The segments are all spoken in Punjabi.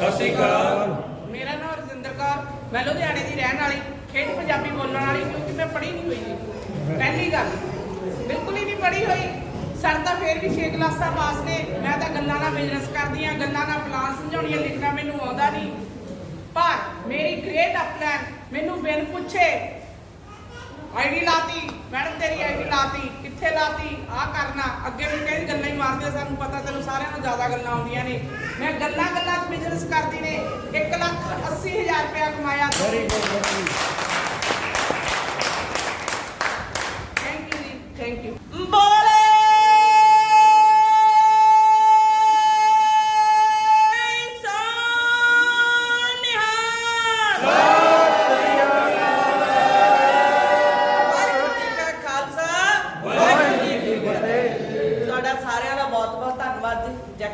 ਸਤਿ ਸ਼੍ਰੀ ਅਕਾਲ। ਮੇਰਾ ਨਾਮ ਰਜਿੰਦਰ ਕੌਰ, ਮੈਂ ਲੁਧਿਆਣੇ ਦੀ ਰਹਿਣ ਵਾਲੀ, ਖੇਡ ਪੰਜਾਬੀ ਬੋਲਣ ਵਾਲੀ, ਕਿਉਂਕਿ ਮੈਂ ਪੜ੍ਹੀ ਨਹੀਂ ਹੋਈ ਜੀ। ਪਹਿਲੀ ਗੱਲ, ਬਿਲਕੁਲ ਹੀ ਨਹੀਂ ਪੜ੍ਹੀ ਹੋਈ। ਸਰ ਤਾਂ ਫੇਰ ਵੀ 6 ਕਲਾਸਾਂ ਪਾਸ ਨੇ। ਮੈਂ ਤਾਂ ਗੱਲਾਂ ਨਾਲ ਬਿਜ਼ਨਸ ਕਰਦੀ ਆ ਗੱਲਾਂ ਨਾਲ ਪਲਾਨ ਸਮਝਾਉਣੀਆਂ, ਲਿਖਣਾ ਮੈਨੂੰ ਆਉਂਦਾ ਨਹੀਂ। ਪਰ ਮੇਰੀ ਗ੍ਰੇਟ ਅਪਲਾਨ ਮੈਨੂੰ ਬਿਨ ਪੁੱਛੇ ਆਈਡੀ ਲਾਤੀ, ਮੈਡਮ ਤੇਰੀ ਆਈਡੀ ਲਾਤੀ। ਕਿੱਥੇ ਲਾਤੀ ਆ ਕਰਨਾ। ਅੱਗੇ ਵੀ ਕਈ ਗੱਲਾਂ ਹੀ ਮਾਰਦੇ ਸਾਨੂੰ ਪਤਾ ਤੈਨੂੰ ਸਾਰਿਆਂ ਨੂੰ ਜ਼ਿਆਦਾ ਗੱਲਾਂ ਆਉਂਦੀਆਂ ਨੇ। ਮੈਂ ਗੱਲਾਂ ਗੱਲਾਂ 'ਚ ਬਿਜ਼ਨਸ ਕਰਦੀ ਨੇ। 1 ਲੱਖ 80 ਹਜ਼ਾਰ ਰੁਪਇਆ ਕਮਾਇਆ। Very good very thank you ਜੀ ਥੈਂਕ ਯੂ ਬੋਲੇ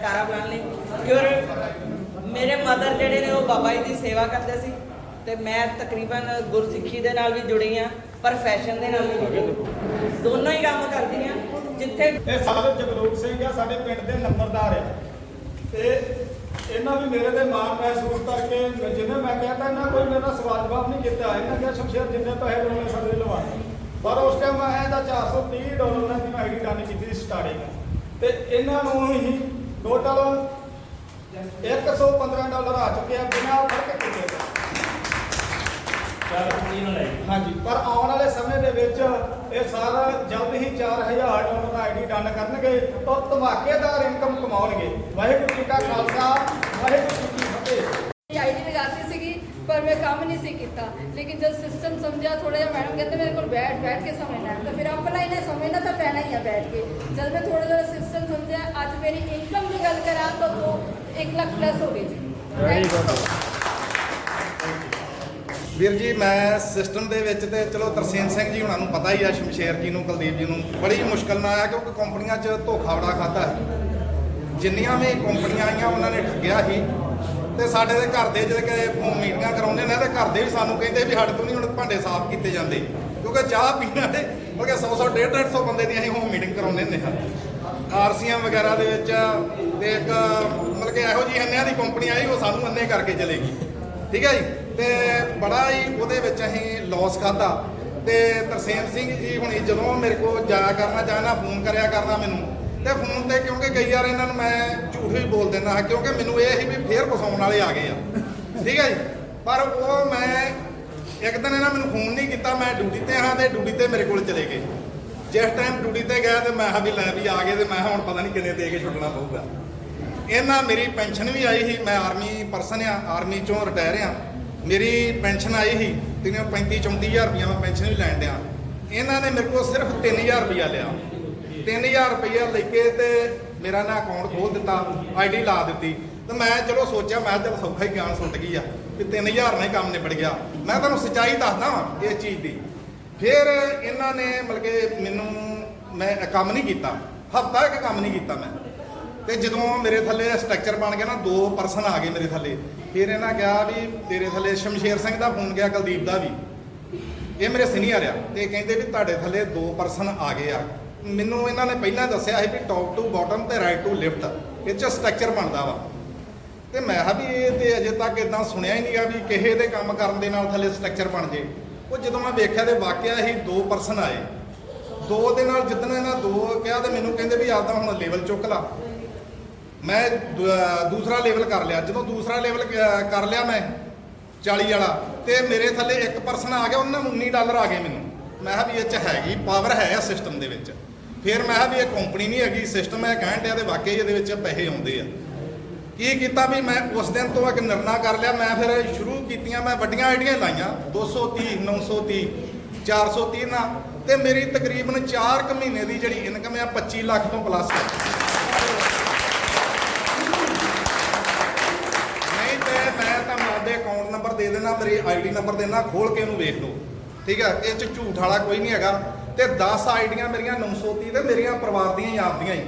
ਧੰਨਵਾਦ ਜੀ ਲਈ। ਕਿਉਂ ਮੇਰੇ ਮਦਰ ਜਿਹੜੇ ਨੇ ਉਹ ਬਾਬਾ ਜੀ ਦੀ ਸੇਵਾ ਕਰਦੇ ਸੀ ਤੇ ਮੈਂ ਤਕਰੀਬਨ ਗੁਰਸਿੱਖੀ ਦੇ ਨਾਲ ਵੀ ਜੁੜੀ ਆ ਪਰ ਫੈਸ਼ਨ ਦੇ ਨਾਲ ਵੀ ਜੁੜੀ ਹਾਂ। ਦੋਨੋਂ ਹੀ ਕੰਮ ਕਰਦੀ ਆ ਜਿੱਥੇ ਇਹ ਸਾਡੇ ਜਗਰੂਪ ਸਿੰਘ ਆ, ਸਾਡੇ ਪਿੰਡ ਦੇ ਨੰਬਰਦਾਰ ਆ। ਤੇ ਇਹਨਾਂ ਵੀ ਮੇਰੇ ਤੇ ਮਾਣ ਮਹਿਸੂਸ ਕਰਕੇ ਮੈਂ- ਜਿਵੇਂ ਮੈਂ ਕਿਹਾ ਤਾਂ ਇਹਨਾਂ ਕੋਈ ਮੇਰਾ ਸਵਾਲ ਜਵਾਬ ਨਹੀਂ ਕੀਤਾ। ਇਹਨਾਂ ਕਿਹਾ ਸ਼ਮਸ਼ੇਰ ਜਿੰਨੇ ਪੈਸੇ ਲਾਉਣੇ ਸਾਡੇ ਲਵਾ ਪਰ ਉਸ ਟਾਈਮ ਮੈਂ ਇਹਦਾ 430 ਡਾਲਰ ਨਾਲ ਦੀ ਮੈਂ ਆਈਡੀ ਡਨ ਕੀਤੀ ਸੀ ਸਟਾਰਟਿੰਗ ਤੇ ਇਹਨਾਂ ਨੂੰ ਹੀ ਟੋਟਲ 115 ਡਾਲਰ ਆ ਚੁੱਕੇ ਆ ਬਿਨਾਂ ਫ਼ਰਕ ਕੀਤੇ। ਚਾਰ ਕੁੜੀ ਨਾਲ ਆਈ ਹਾਂਜੀ ਪਰ ਆਉਣ ਵਾਲੇ ਸਮੇਂ ਦੇ ਵਿੱਚ ਇਹ ਸਾਰਾ ਜਲਦ ਹੀ 4000 ਡਾਲਰ ਦਾ ਆਈਡੀ ਡਨ ਕਰਨਗੇ ਔਰ ਧਮਾਕੇਦਾਰ ਇਨਕਮ ਕਮਾਉਣਗੇ ਵਾਹਿਗੁਰੂ ਜੀ ਕਾ ਖਾਲਸਾ ਵਾਹਿਗੁਰੂ ਜੀ ਕੀ ਫਤਿਹ ਆਈਡੀ ਲਗਾਤੀ ਸੀਗੀ ਪਰ ਮੈਂ ਕੰਮ ਨਹੀਂ ਸੀ ਕੀਤਾ। ਲੇਕਿਨ ਜਦ ਸਿਸਟਮ ਸਮਝਿਆ ਥੋੜਾ ਜਿਹਾ ਮੈਡਮ ਕਹਿੰਦੇ ਮੇਰੇ ਕੋਲ ਬੈਠ ਬੈਠ ਕੇ ਸਮਝਣਾ ਹੈ ਤਾਂ ਫਿਰ ਅਪਲਾਈਨ ਹੈ ਸਮਝਣਾ ਤਾਂ ਪੈਣਾ ਹੀ ਹੈ ਬੈਠ ਕੇ। ਜਦ ਮੈਂ ਥੋੜਾ ਜਿਹਾ ਸਿਸਟਮ ਸਮਝਿਆ ਅੱਜ ਮੇਰੀ ਇਨਕਮ ਦੀ ਗੱਲ ਕਰਾਂ ਤਾਂ ਉਹ 1 ਲੱਖ ਪਲੱਸ ਹੋ ਗਈ ਜੀ. ਵੀਰ ਜੀ ਮੈਂ ਸਿਸਟਮ ਦੇ ਵਿੱਚ ਤੇ ਚਲੋ ਤਰਸੇਮ ਸਿੰਘ ਜੀ ਹੁਣਾਂ ਨੂੰ ਪਤਾ ਹੀ ਆ ਸ਼ਮਸ਼ੇਰ ਜੀ ਨੂੰ ਕੁਲਦੀਪ ਜੀ ਨੂੰ। ਬੜੀ ਮੁਸ਼ਕਲ ਨਾਲ ਆਇਆ ਕਿਉਂਕਿ ਕੰਪਨੀਆਂ 'ਚ ਧੋਖਾ ਬੜਾ ਖਾਦਾ ਜਿੰਨੀਆਂ ਵੀ ਕੰਪਨੀਆਂ ਆਈਆਂ ਉਹਨਾਂ ਨੇ ਠੱਗਿਆ ਸੀ ਤੇ ਸਾਡੇ ਦੇ ਘਰ ਦੇ ਜਿਹੜੇ ਕਿ ਮੀਟਿੰਗਾਂ ਕਰਾਉਂਦੇ ਨੇ ਤੇ ਘਰ ਦੇ ਵੀ ਸਾਨੂੰ ਕਹਿੰਦੇ ਵੀ ਸਾਡੇ ਤੋਂ ਨਹੀਂ ਹੁਣ ਭਾਂਡੇ ਸਾਫ਼ ਕੀਤੇ ਜਾਂਦੇ। ਕਿਉਂਕਿ ਚਾਹ ਪੀਣ ਵਾਲੇ, ਮਤਲਬ ਕਿ 100 100 150 150 ਬੰਦੇ ਦੀ ਅਸੀਂ ਹੋਮ ਮੀਟਿੰਗ ਕਰਾਉਂਦੇ ਹੁੰਦੇ ਹਾਂ। ਆਰਸੀਐਮ ਵਗੈਰਾ ਦੇ ਵਿੱਚ ਤੇ ਇੱਕ, ਮਤਲਬ ਕਿ ਇਹੋ ਜਿਹੀ ਅੰਨਿਆਂ ਦੀ ਕੰਪਨੀ ਆਈ, ਉਹ ਸਾਨੂੰ ਅੰਨੇ ਕਰਕੇ ਚਲੇਗੀ। ਠੀਕ ਹੈ ਜੀ? ਤੇ ਬੜਾ ਹੀ ਉਹਦੇ ਵਿੱਚ ਅਸੀਂ ਲਾਸ ਖਾਦਾ ਤੇ ਤਰਸੇਮ ਸਿੰਘ ਜੀ ਹੁਣ ਜਦੋਂ ਮੇਰੇ ਕੋਲ ਜਾਇਆ ਕਰਨਾ ਚਾਹਨਾ ਫੋਨ ਕਰਿਆ ਕਰਨਾ ਮੈਨੂੰ ਤੇ ਫੋਨ ਤੇ ਕਿਉਂਕਿ ਕਈ ਵਾਰ ਇਹਨਾਂ ਨੂੰ ਮੈਂ ਝੂਠ ਵੀ ਬੋਲ ਦਿੰਦਾ ਹਾਂ, ਕਿਉਂਕਿ ਮੈਨੂੰ ਇਹ ਸੀ ਵੀ ਫੇਰ ਫਸਾਉਣ ਵਾਲੇ ਆ ਗਏ ਆ। ਠੀਕ ਹੈ ਜੀ? ਪਰ ਉਹ ਮੈਂ ਇੱਕ ਦਿਨ ਇਹਨਾਂ ਮੈਨੂੰ ਫੋਨ ਨਹੀਂ ਕੀਤਾ, ਮੈਂ ਡਿਊਟੀ ਤੇ ਹਾਂ ਤੇ ਡਿਊਟੀ ਤੇ ਮੇਰੇ ਕੋਲ ਚਲੇ ਗਏ। ਜਿਸ ਟਾਈਮ ਡਿਊਟੀ ਤੇ ਗਿਆ ਤੇ ਮੈਂ ਹਾਂ ਵੀ ਲੈ ਵੀ ਆ ਗਏ ਤੇ ਮੈਂ ਹੁਣ ਪਤਾ ਨਹੀਂ ਕਿੰਨੇ ਦੇ ਕੇ ਛੁੱਟਣਾ ਪਊਗਾ। ਇਹਨਾਂ ਮੇਰੀ ਪੈਨਸ਼ਨ ਵੀ ਆਈ ਸੀ, ਮੈਂ ਆਰਮੀ ਪਰਸਨ ਆ ਆਰਮੀ ਚੋਂ ਰਿਟਾਇਰ ਆ। ਮੇਰੀ ਪੈਨਸ਼ਨ ਆਈ ਸੀ ਤਿੰਨ 35 34000 ਰੁਪਇਆ ਮੈਂ ਪੈਨਸ਼ਨ ਵੀ ਲੈਣ ਡਿਆ। ਇਹਨਾਂ ਨੇ ਮੇਰੇ ਕੋਲ ਸਿਰਫ 3000 ਰੁਪਇਆ ਲਿਆ। 3000 ਰੁਪਇਆ ਲੈ ਕੇ ਤੇ ਮੇਰਾ ਨਾ ਅਕਾਊਂਟ ਖੋਲ ਦਿੱਤਾ ਆਈਡੀ ਲਾ ਦਿੱਤੀ। ਤੇ ਮੈਂ ਚਲੋ ਸੋਚਿਆ, ਮੈਂ ਤਾਂ ਸੌਖਾ ਹੀ ਗਿਆਨ ਸੁੱਟ ਗਈ ਆ ਵੀ 3000 ਨਾਲ ਹੀ ਕੰਮ ਨਿਬੜ ਗਿਆ। ਮੈਂ ਤੁਹਾਨੂੰ ਸੱਚਾਈ ਦੱਸਦਾ ਵਾਂ ਇਸ ਚੀਜ਼ ਦੀ। ਫਿਰ ਇਹਨਾਂ ਨੇ ਮਤਲਬ ਕਿ ਮੈਨੂੰ ਮੈਂ ਕੰਮ ਨਹੀਂ ਕੀਤਾ। ਹਫਤਾ ਇੱਕ ਕੰਮ ਨਹੀਂ ਕੀਤਾ ਮੈਂ। ਤੇ ਜਦੋਂ ਮੇਰੇ ਥੱਲੇ ਸਟਰਕਚਰ ਬਣ ਗਿਆ ਨਾ, ਦੋ ਪਰਸਨ ਆ ਗਏ ਮੇਰੇ ਥੱਲੇ। ਫਿਰ ਇਹਨਾਂ ਕਿਹਾ ਵੀ ਤੇਰੇ ਥੱਲੇ ਸ਼ਮਸ਼ੇਰ ਸਿੰਘ ਦਾ ਫੋਨ ਗਿਆ, ਕੁਲਦੀਪ ਦਾ ਵੀ। ਇਹ ਮੇਰੇ ਸੀਨੀਅਰ ਆ। ਤੇ ਕਹਿੰਦੇ ਵੀ ਤੁਹਾਡੇ ਥੱਲੇ ਦੋ ਪਰਸਨ ਆ ਗਏ ਆ। ਮੈਨੂੰ ਇਹਨਾਂ ਨੇ ਪਹਿਲਾਂ ਦੱਸਿਆ ਸੀ ਵੀ ਟੌਪ ਟੂ ਬਾਟਮ ਤੇ ਰਾਈਟ ਟੂ ਲਿਫਟ ਇਹ ਚ ਸਟਰਕਚਰ ਬਣਦਾ ਵਾ। ਤੇ ਮੈਂ ਕਿਹਾ ਵੀ ਇਹ ਤੇ ਅਜੇ ਤੱਕ ਇਦਾਂ ਸੁਣਿਆ ਹੀ ਨਹੀਂਗਾ ਵੀ ਕਿਸੇ ਦੇ ਕੰਮ ਕਰਨ ਦੇ ਨਾਲ ਥੱਲੇ ਸਟਰਕਚਰ ਬਣ ਜੇ। ਉਹ ਜਦੋਂ ਮੈਂ ਵੇਖਿਆ ਤੇ ਵਾਕਿਆ ਹੀ ਦੋ ਪਰਸਨ ਆਏ। ਦੋ ਦੇ ਨਾਲ ਜਿੱਦਣ ਇਹਨਾਂ ਦੋ ਕਿਹਾ ਤੇ ਮੈਨੂੰ ਕਹਿੰਦੇ ਵੀ ਆਪਦਾ ਹੁਣ ਲੈਵਲ ਚੁੱਕ ਲਾ। ਮੈਂ ਦੂ- ਦੂਸਰਾ ਲੈਵਲ ਕਰ ਲਿਆ। ਜਦੋਂ ਦੂਸਰਾ ਲੈਵਲ ਕਰ ਲਿਆ ਮੈਂ 40 ਵਾਲਾ, ਤੇ ਮੇਰੇ ਥੱਲੇ ਇੱਕ ਪਰਸਨ ਆ ਗਿਆ, ਉਹਨਾਂ ਨੂੰ 19 ਡਾਲਰ ਆ ਗਏ ਮੈਨੂੰ। ਮੈਂ ਕਿਹਾ ਵੀ ਇਹ ਚ ਹੈਗੀ ਪਾਵਰ ਹੈ ਸਿਸਟਮ ਦੇ ਵਿੱਚ। ਫਿਰ ਮੈਂ ਕਿਹਾ ਵੀ ਇਹ ਕੰਪਨੀ ਨਹੀਂ ਹੈਗੀ ਸਿਸਟਮ ਹੈ ਕਹਿਣ ਡਿਆ ਤੇ ਵਾਕਈ ਇਹਦੇ ਵਿੱਚ ਪੈਸੇ ਆਉਂਦੇ ਆ। ਕੀ ਕੀਤਾ ਵੀ ਮੈਂ ਉਸ ਦਿਨ ਤੋਂ ਇੱਕ ਨਿਰਣਾ ਕਰ ਲਿਆ, ਮੈਂ ਫਿਰ ਸ਼ੁਰੂ ਕੀਤੀਆਂ, ਮੈਂ ਵੱਡੀਆਂ ਆਈਡੀਆਂ ਲਾਈਆਂ 230 930 430 ਨਾ ਤੇ ਮੇਰੀ ਤਕਰੀਬਨ 4 ਕੁ ਮਹੀਨੇ ਦੀ ਜਿਹੜੀ ਇਨਕਮ ਆ 25 ਲੱਖ ਤੋਂ ਪਲੱਸ ਹੈ ਨਹੀਂ ਤੇ ਮੈਂ ਤੁਹਾਨੂੰ ਆਪਦੇ ਅਕਾਊਂਟ ਨੰਬਰ ਦੇ ਦੇਣਾ, ਮੇਰੇ ਆਈਡੀ ਨੰਬਰ ਦੇਣਾ ਖੋਲ ਕੇ ਇਹਨੂੰ ਵੇਖ ਲਓ। ਠੀਕ ਹੈ ਇਹ ਚ ਝੂਠ ਵਾਲਾ ਕੋਈ ਨਹੀਂ ਹੈਗਾ। ਤੇ 10 ਆਈਡੀਆਂ ਮੇਰੀਆਂ 930 ਤੇ ਮੇਰੀਆਂ ਪਰਿਵਾਰ ਦੀਆਂ ਹੀ ਆਪਦੀਆਂ ਹੀ।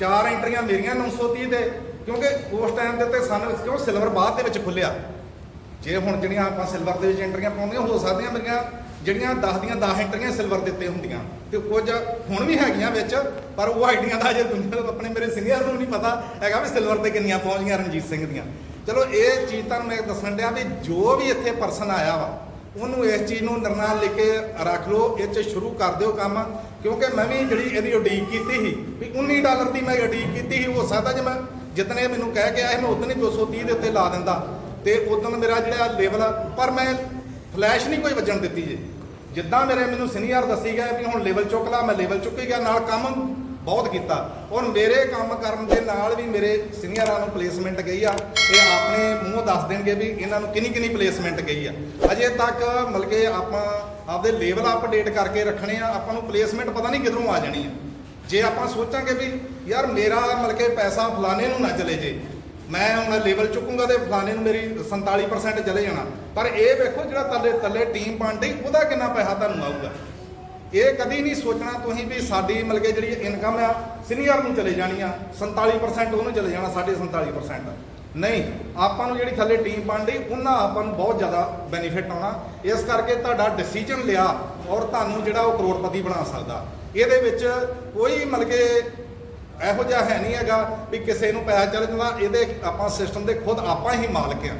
ਚਾਰ ਐਂਟਰੀਆਂ ਮੇਰੀਆਂ 930 ਤੇ, ਕਿਉਂਕਿ ਉਸ ਟਾਈਮ ਦੇ ਤੇ ਸਾਨੂੰ ਕਿਉਂ ਸਿਲਵਰ ਬਾਅਦ ਦੇ ਵਿੱਚ ਖੁੱਲਿਆ ਜੇ ਹੁਣ ਜਿਹੜੀਆਂ ਆਪਾਂ ਸਿਲਵਰ ਦੇ ਵਿੱਚ ਐਂਟਰੀਆਂ ਪਾਉਂਦੀਆਂ ਹੋ ਸਕਦੀਆਂ ਮੇਰੀਆਂ ਜਿਹੜੀਆਂ 10 ਦੀਆਂ 10 ਐਂਟਰੀਆਂ ਸਿਲਵਰ ਦੇ ਉੱਤੇ ਹੁੰਦੀਆਂ। ਤੇ ਕੁਝ ਹੁਣ ਵੀ ਹੈਗੀਆਂ ਵਿੱਚ, ਪਰ ਉਹ ਆਈਡੀਆਂ ਦਾ ਅਜੇ ਦੁਨੀਆ ਆਪਣੇ ਮੇਰੇ ਸੀਨੀਅਰ ਨੂੰ ਨਹੀਂ ਪਤਾ ਹੈਗਾ ਵੀ ਸਿਲਵਰ ਤੇ ਕਿੰਨੀਆਂ ਪਹੁੰਚ ਗਈਆਂ ਰਣਜੀਤ ਸਿੰਘ ਦੀਆਂ। ਚਲੋ, ਇਹ ਚੀਜ਼ ਤੁਹਾਨੂੰ ਮੈਂ ਦੱਸਣ ਡਿਆ ਵੀ ਜੋ ਵੀ ਇੱਥੇ ਪਰਸਨ ਆਇਆ ਵਾ ਉਹਨੂੰ ਇਸ ਚੀਜ਼ ਨੂੰ ਨਿਰਣਾ ਲਿਖ ਕੇ ਰੱਖ ਲਓ, ਇਹ ਚ ਸ਼ੁਰੂ ਕਰ ਦਿਓ ਕੰਮ, ਕਿਉਂਕਿ ਮੈਂ ਵੀ ਜਿਹੜੀ ਇਹਦੀ ਉਡੀਕ ਕੀਤੀ ਸੀ, ਵੀ 19 ਡਾਲਰ ਦੀ ਮੈਂ ਉਡੀਕ ਕੀਤੀ ਸੀ ਹੋ ਸਕਦਾ ਜੇ ਮੈਂ ਜਿਤਨੇ ਮੈਨੂੰ ਕਹਿ ਕੇ ਆਏ, ਮੈਂ ਉਦੋਂ ਹੀ 230 ਦੇ ਉੱਤੇ ਲਾ ਦਿੰਦਾ। ਤੇ ਉਦੋਂ ਮੇਰਾ ਜਿਹੜਾ ਲੈਵਲ ਆ, ਪਰ ਮੈਂ ਫਲੈਸ਼ ਨਹੀਂ ਕੋਈ ਵੱਜਣ ਦਿੱਤੀ ਜੇ। ਜਿੱਦਾਂ ਮੇਰੇ ਮੈਨੂੰ ਸੀਨੀਅਰ ਦੱਸੀ ਗਿਆ ਵੀ ਹੁਣ ਲੈਵਲ ਚੁੱਕ ਲਾ, ਮੈਂ ਲੈਵਲ ਚੁੱਕੀ ਗਿਆ, ਨਾਲ ਕੰਮ ਬਹੁਤ ਕੀਤਾ। ਔਰ ਮੇਰੇ ਕੰਮ ਕਰਨ ਦੇ ਨਾਲ ਵੀ ਮੇਰੇ ਸੀਨੀਅਰਾਂ ਨੂੰ ਪਲੇਸਮੈਂਟ ਗਈ ਆ। ਇਹ ਆਪਣੇ ਮੂੰਹੋਂ ਦੱਸ ਦੇਣਗੇ ਵੀ ਇਹਨਾਂ ਨੂੰ ਕਿੰਨੀ ਕਿੰਨੀ ਪਲੇਸਮੈਂਟ ਗਈ ਆ। ਅਜੇ ਤੱਕ ਮਤਲਬ ਕਿ ਆਪਾਂ ਆਪਦੇ ਲੈਵਲ ਅਪਡੇਟ ਕਰਕੇ ਰੱਖਣੇ ਆ। ਆਪਾਂ ਨੂੰ ਪਲੇਸਮੈਂਟ ਪਤਾ ਨਹੀਂ ਕਿਧਰੋਂ ਆ ਜਾਣੀ ਆ। ਜੇ ਆਪਾਂ ਸੋਚਾਂਗੇ ਵੀ ਯਾਰ ਮੇਰਾ ਮਤਲਬ ਕਿ ਪੈਸਾ ਫਲਾਣੇ ਨੂੰ ਨਾ ਚਲੇ ਜੇ, ਮੈਂ ਹੁਣ ਲੈਵਲ ਚੁੱਕੂੰਗਾ ਤੇ ਫਲਾਣੇ ਨੂੰ ਮੇਰੀ 47% ਚਲੇ ਜਾਣਾ। ਪਰ ਇਹ ਵੇਖੋ ਜਿਹੜਾ ਥੱਲੇ ਥੱਲੇ ਟੀਮ ਬਣਦੀ, ਉਹਦਾ ਕਿੰਨਾ ਪੈਸਾ ਤੁਹਾਨੂੰ ਆਊਗਾ? ਇਹ ਕਦੀ ਨਹੀਂ ਸੋਚਣਾ ਤੁਸੀਂ ਵੀ ਸਾਡੀ ਮਤਲਬ ਕਿ ਜਿਹੜੀ ਇਨਕਮ ਆ ਸੀਨੀਅਰ ਨੂੰ ਚਲੇ ਜਾਣੀ ਆ 47% ਉਹਨੂੰ ਚਲੇ ਜਾਣਾ ਸਾਡੇ 47% ਨਹੀਂ, ਆਪਾਂ ਨੂੰ ਜਿਹੜੀ ਥੱਲੇ ਟੀਮ ਬਣਦੀ, ਉਹਨਾਂ ਆਪਾਂ ਨੂੰ ਬਹੁਤ ਜ਼ਿਆਦਾ ਬੈਨੀਫਿਟ ਆਉਣਾ। ਇਸ ਕਰਕੇ ਤੁਹਾਡਾ ਡਿਸੀਜਨ ਲਿਆ ਔਰ ਤੁਹਾਨੂੰ ਜਿਹੜਾ ਉਹ ਕਰੋੜਪਤੀ ਬਣਾ ਸਕਦਾ। ਇਹਦੇ ਵਿੱਚ ਕੋਈ ਮਤਲਬ ਕਿ ਇਹੋ ਜਿਹਾ ਹੈ ਨਹੀਂ ਹੈਗਾ ਵੀ ਕਿਸੇ ਨੂੰ ਪੈਸਾ ਚੱਲ ਜਾਂਦਾ। ਇਹਦੇ ਆਪਾਂ ਸਿਸਟਮ ਦੇ ਖੁਦ ਆਪਾਂ ਹੀ ਮਾਲਕ ਆ।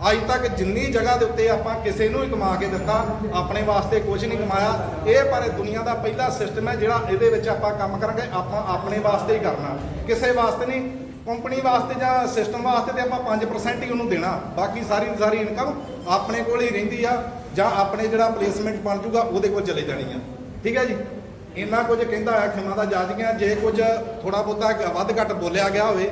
ਅੱਜ ਤੱਕ ਜਿੰਨੀ ਜਗ੍ਹਾ ਦੇ ਉੱਤੇ ਆਪਾਂ ਕਿਸੇ ਨੂੰ ਹੀ ਕਮਾ ਕੇ ਦਿੱਤਾ, ਆਪਣੇ ਵਾਸਤੇ ਕੁਝ ਨਹੀਂ ਕਮਾਇਆ। ਇਹ ਪਰ ਦੁਨੀਆ ਦਾ ਪਹਿਲਾ ਸਿਸਟਮ ਹੈ ਜਿਹੜਾ ਇਹਦੇ ਵਿੱਚ ਆਪਾਂ ਕੰਮ ਕਰਾਂਗੇ, ਆਪਾਂ ਆਪਣੇ ਵਾਸਤੇ ਹੀ ਕਰਨਾ। ਕਿਸੇ ਵਾਸਤੇ ਨਹੀਂ ਕੰਪਨੀ ਵਾਸਤੇ ਜਾਂ ਸਿਸਟਮ ਵਾਸਤੇ ਤੇ ਆਪਾਂ 5% ਹੀ ਉਹਨੂੰ ਦੇਣਾ। ਬਾਕੀ ਸਾਰੀ ਦੀ ਸਾਰੀ ਇਨਕਮ ਆਪਣੇ ਕੋਲ ਹੀ ਰਹਿੰਦੀ ਆ, ਜਾਂ ਆਪਣੇ ਜਿਹੜਾ ਪਲੇਸਮੈਂਟ ਬਣ ਜੂਗਾ, ਉਹਦੇ ਕੋਲ ਚਲੇ ਜਾਣੀ ਆ। ਠੀਕ ਹੈ ਜੀ? ਇੰਨਾ ਕੁਝ ਕਹਿੰਦਾ ਆ ਖਿਮਾ ਦਾ ਜਾਜ ਗਿਆ ਜੇ ਕੁਝ ਥੋੜਾ ਬਹੁਤਾ ਵੱਧ ਘੱਟ ਬੋਲਿਆ ਗਿਆ ਹੋਵੇ,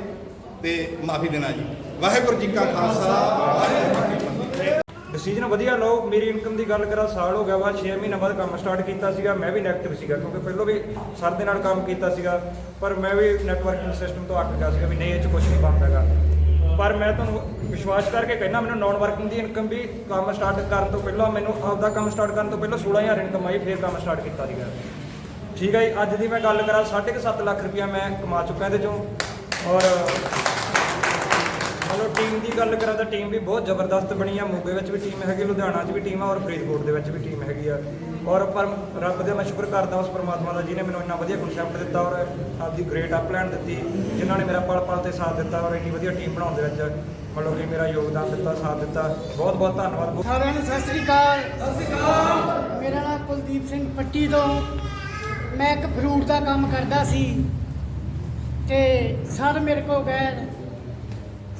ਤੇ ਮਾਫੀ ਦੇਣਾ ਜੀ। ਵਾਹਿਗੁਰੂ ਜੀ ਕਾ ਖਾਲਸਾ, ਵਾਹਿਗੁਰੂ ਜੀ ਕੀ ਫਤਿਹ। ਡਿਸੀਜਨ ਵਧੀਆ ਲਓ, ਮੇਰੀ ਇਨਕਮ ਦੀ ਗੱਲ ਕਰਾਂ, ਸਾਲ ਹੋ ਗਿਆ ਵਾ 6 ਮਹੀਨਾ ਬਾਅਦ ਕੰਮ ਸਟਾਰਟ ਕੀਤਾ ਸੀਗਾ, ਮੈਂ ਵੀ ਨੈਗੇਟਿਵ ਸੀਗਾ, ਕਿਉਂਕਿ ਪਹਿਲਾਂ ਵੀ ਸਰ ਦੇ ਨਾਲ ਕੰਮ ਕੀਤਾ ਸੀਗਾ, ਪਰ ਮੈਂ ਵੀ ਨੈਟਵਰਕਿੰਗ ਸਿਸਟਮ ਤੋਂ ਅੱਕ ਗਿਆ ਸੀਗਾ ਵੀ ਨਹੀਂ ਇਹ ਚ ਕੁਝ ਨਹੀਂ ਬਣਦਾਗਾ ਪਰ ਮੈਂ ਤੁਹਾਨੂੰ ਵਿਸ਼ਵਾਸ ਕਰਕੇ ਕਹਿੰਦਾ, ਮੈਨੂੰ ਨਾਨ ਵਰਕਿੰਗ ਦੀ ਇਨਕਮ ਵੀ ਕੰਮ ਸਟਾਰਟ ਕਰਨ ਤੋਂ ਪਹਿਲਾਂ, ਮੈਨੂੰ ਆਪਦਾ ਕੰਮ ਸਟਾਰਟ ਕਰਨ ਤੋਂ ਪਹਿਲਾਂ 16000 ਇਨਕਮ ਆਈ, ਫਿਰ ਕੰਮ ਸਟਾਰਟ ਕੀਤਾ ਸੀਗਾ। ਠੀਕ ਹੈ ਜੀ, ਅੱਜ ਦੀ ਮੈਂ ਗੱਲ ਕਰਾਂ 7.5 ਲੱਖ ਰੁਪਇਆ ਮੈਂ ਕਮਾ ਚੁੱਕਾ ਇਹਦੇ ਚੋਂ। ਔਰ ਚਲੋ ਟੀਮ ਦੀ ਗੱਲ ਕਰਾਂ ਤਾਂ ਟੀਮ ਵੀ ਬਹੁਤ ਜ਼ਬਰਦਸਤ ਬਣੀ ਆ। ਮੋਗੇ ਵਿੱਚ ਵੀ ਟੀਮ ਹੈਗੀ, ਲੁਧਿਆਣਾ 'ਚ ਵੀ ਟੀਮ ਆ ਔਰ ਫਰੀਦਕੋਟ ਦੇ ਵਿੱਚ ਵੀ ਟੀਮ ਹੈਗੀ ਆ। ਔਰ ਪਰ ਰੱਬ ਦੇ ਮੈਂ ਸ਼ੁਕਰ ਕਰਦਾ ਉਸ ਪਰਮਾਤਮਾ ਦਾ ਜਿਹਨੇ ਮੈਨੂੰ ਇੰਨਾ ਵਧੀਆ ਕਨਸੈਪਟ ਦਿੱਤਾ ਔਰ ਆਪਦੀ ਗ੍ਰੇਟ ਅਪਲਾਈਨ ਦਿੱਤੀ, ਜਿਨ੍ਹਾਂ ਨੇ ਮੇਰਾ ਪਲ ਪਲ ਤੇ ਸਾਥ ਦਿੱਤਾ ਔਰ ਇੰਨੀ ਵਧੀਆ ਟੀਮ ਬਣਾਉਣ ਦੇ ਵਿੱਚ ਮਤਲਬ ਕਿ ਮੇਰਾ ਯੋਗਦਾਨ ਦਿੱਤਾ, ਸਾਥ ਦਿੱਤਾ। ਬਹੁਤ ਬਹੁਤ ਧੰਨਵਾਦ। ਸਾਰਿਆਂ ਨੂੰ ਸਤਿ ਸ੍ਰੀ ਅਕਾਲ। ਸਤਿ ਸ੍ਰੀ ਅਕਾਲ ਮੇਰਾ ਨਾਮ ਕੁਲਦੀਪ ਸਿੰਘ ਪੱਟੀ ਤੋਂ। ਮੈਂ ਇੱਕ ਫਰੂਟ ਦਾ ਕੰਮ ਕਰਦਾ ਸੀ ਤੇ ਸਰ ਮੇਰੇ ਕੋਲ ਗਏ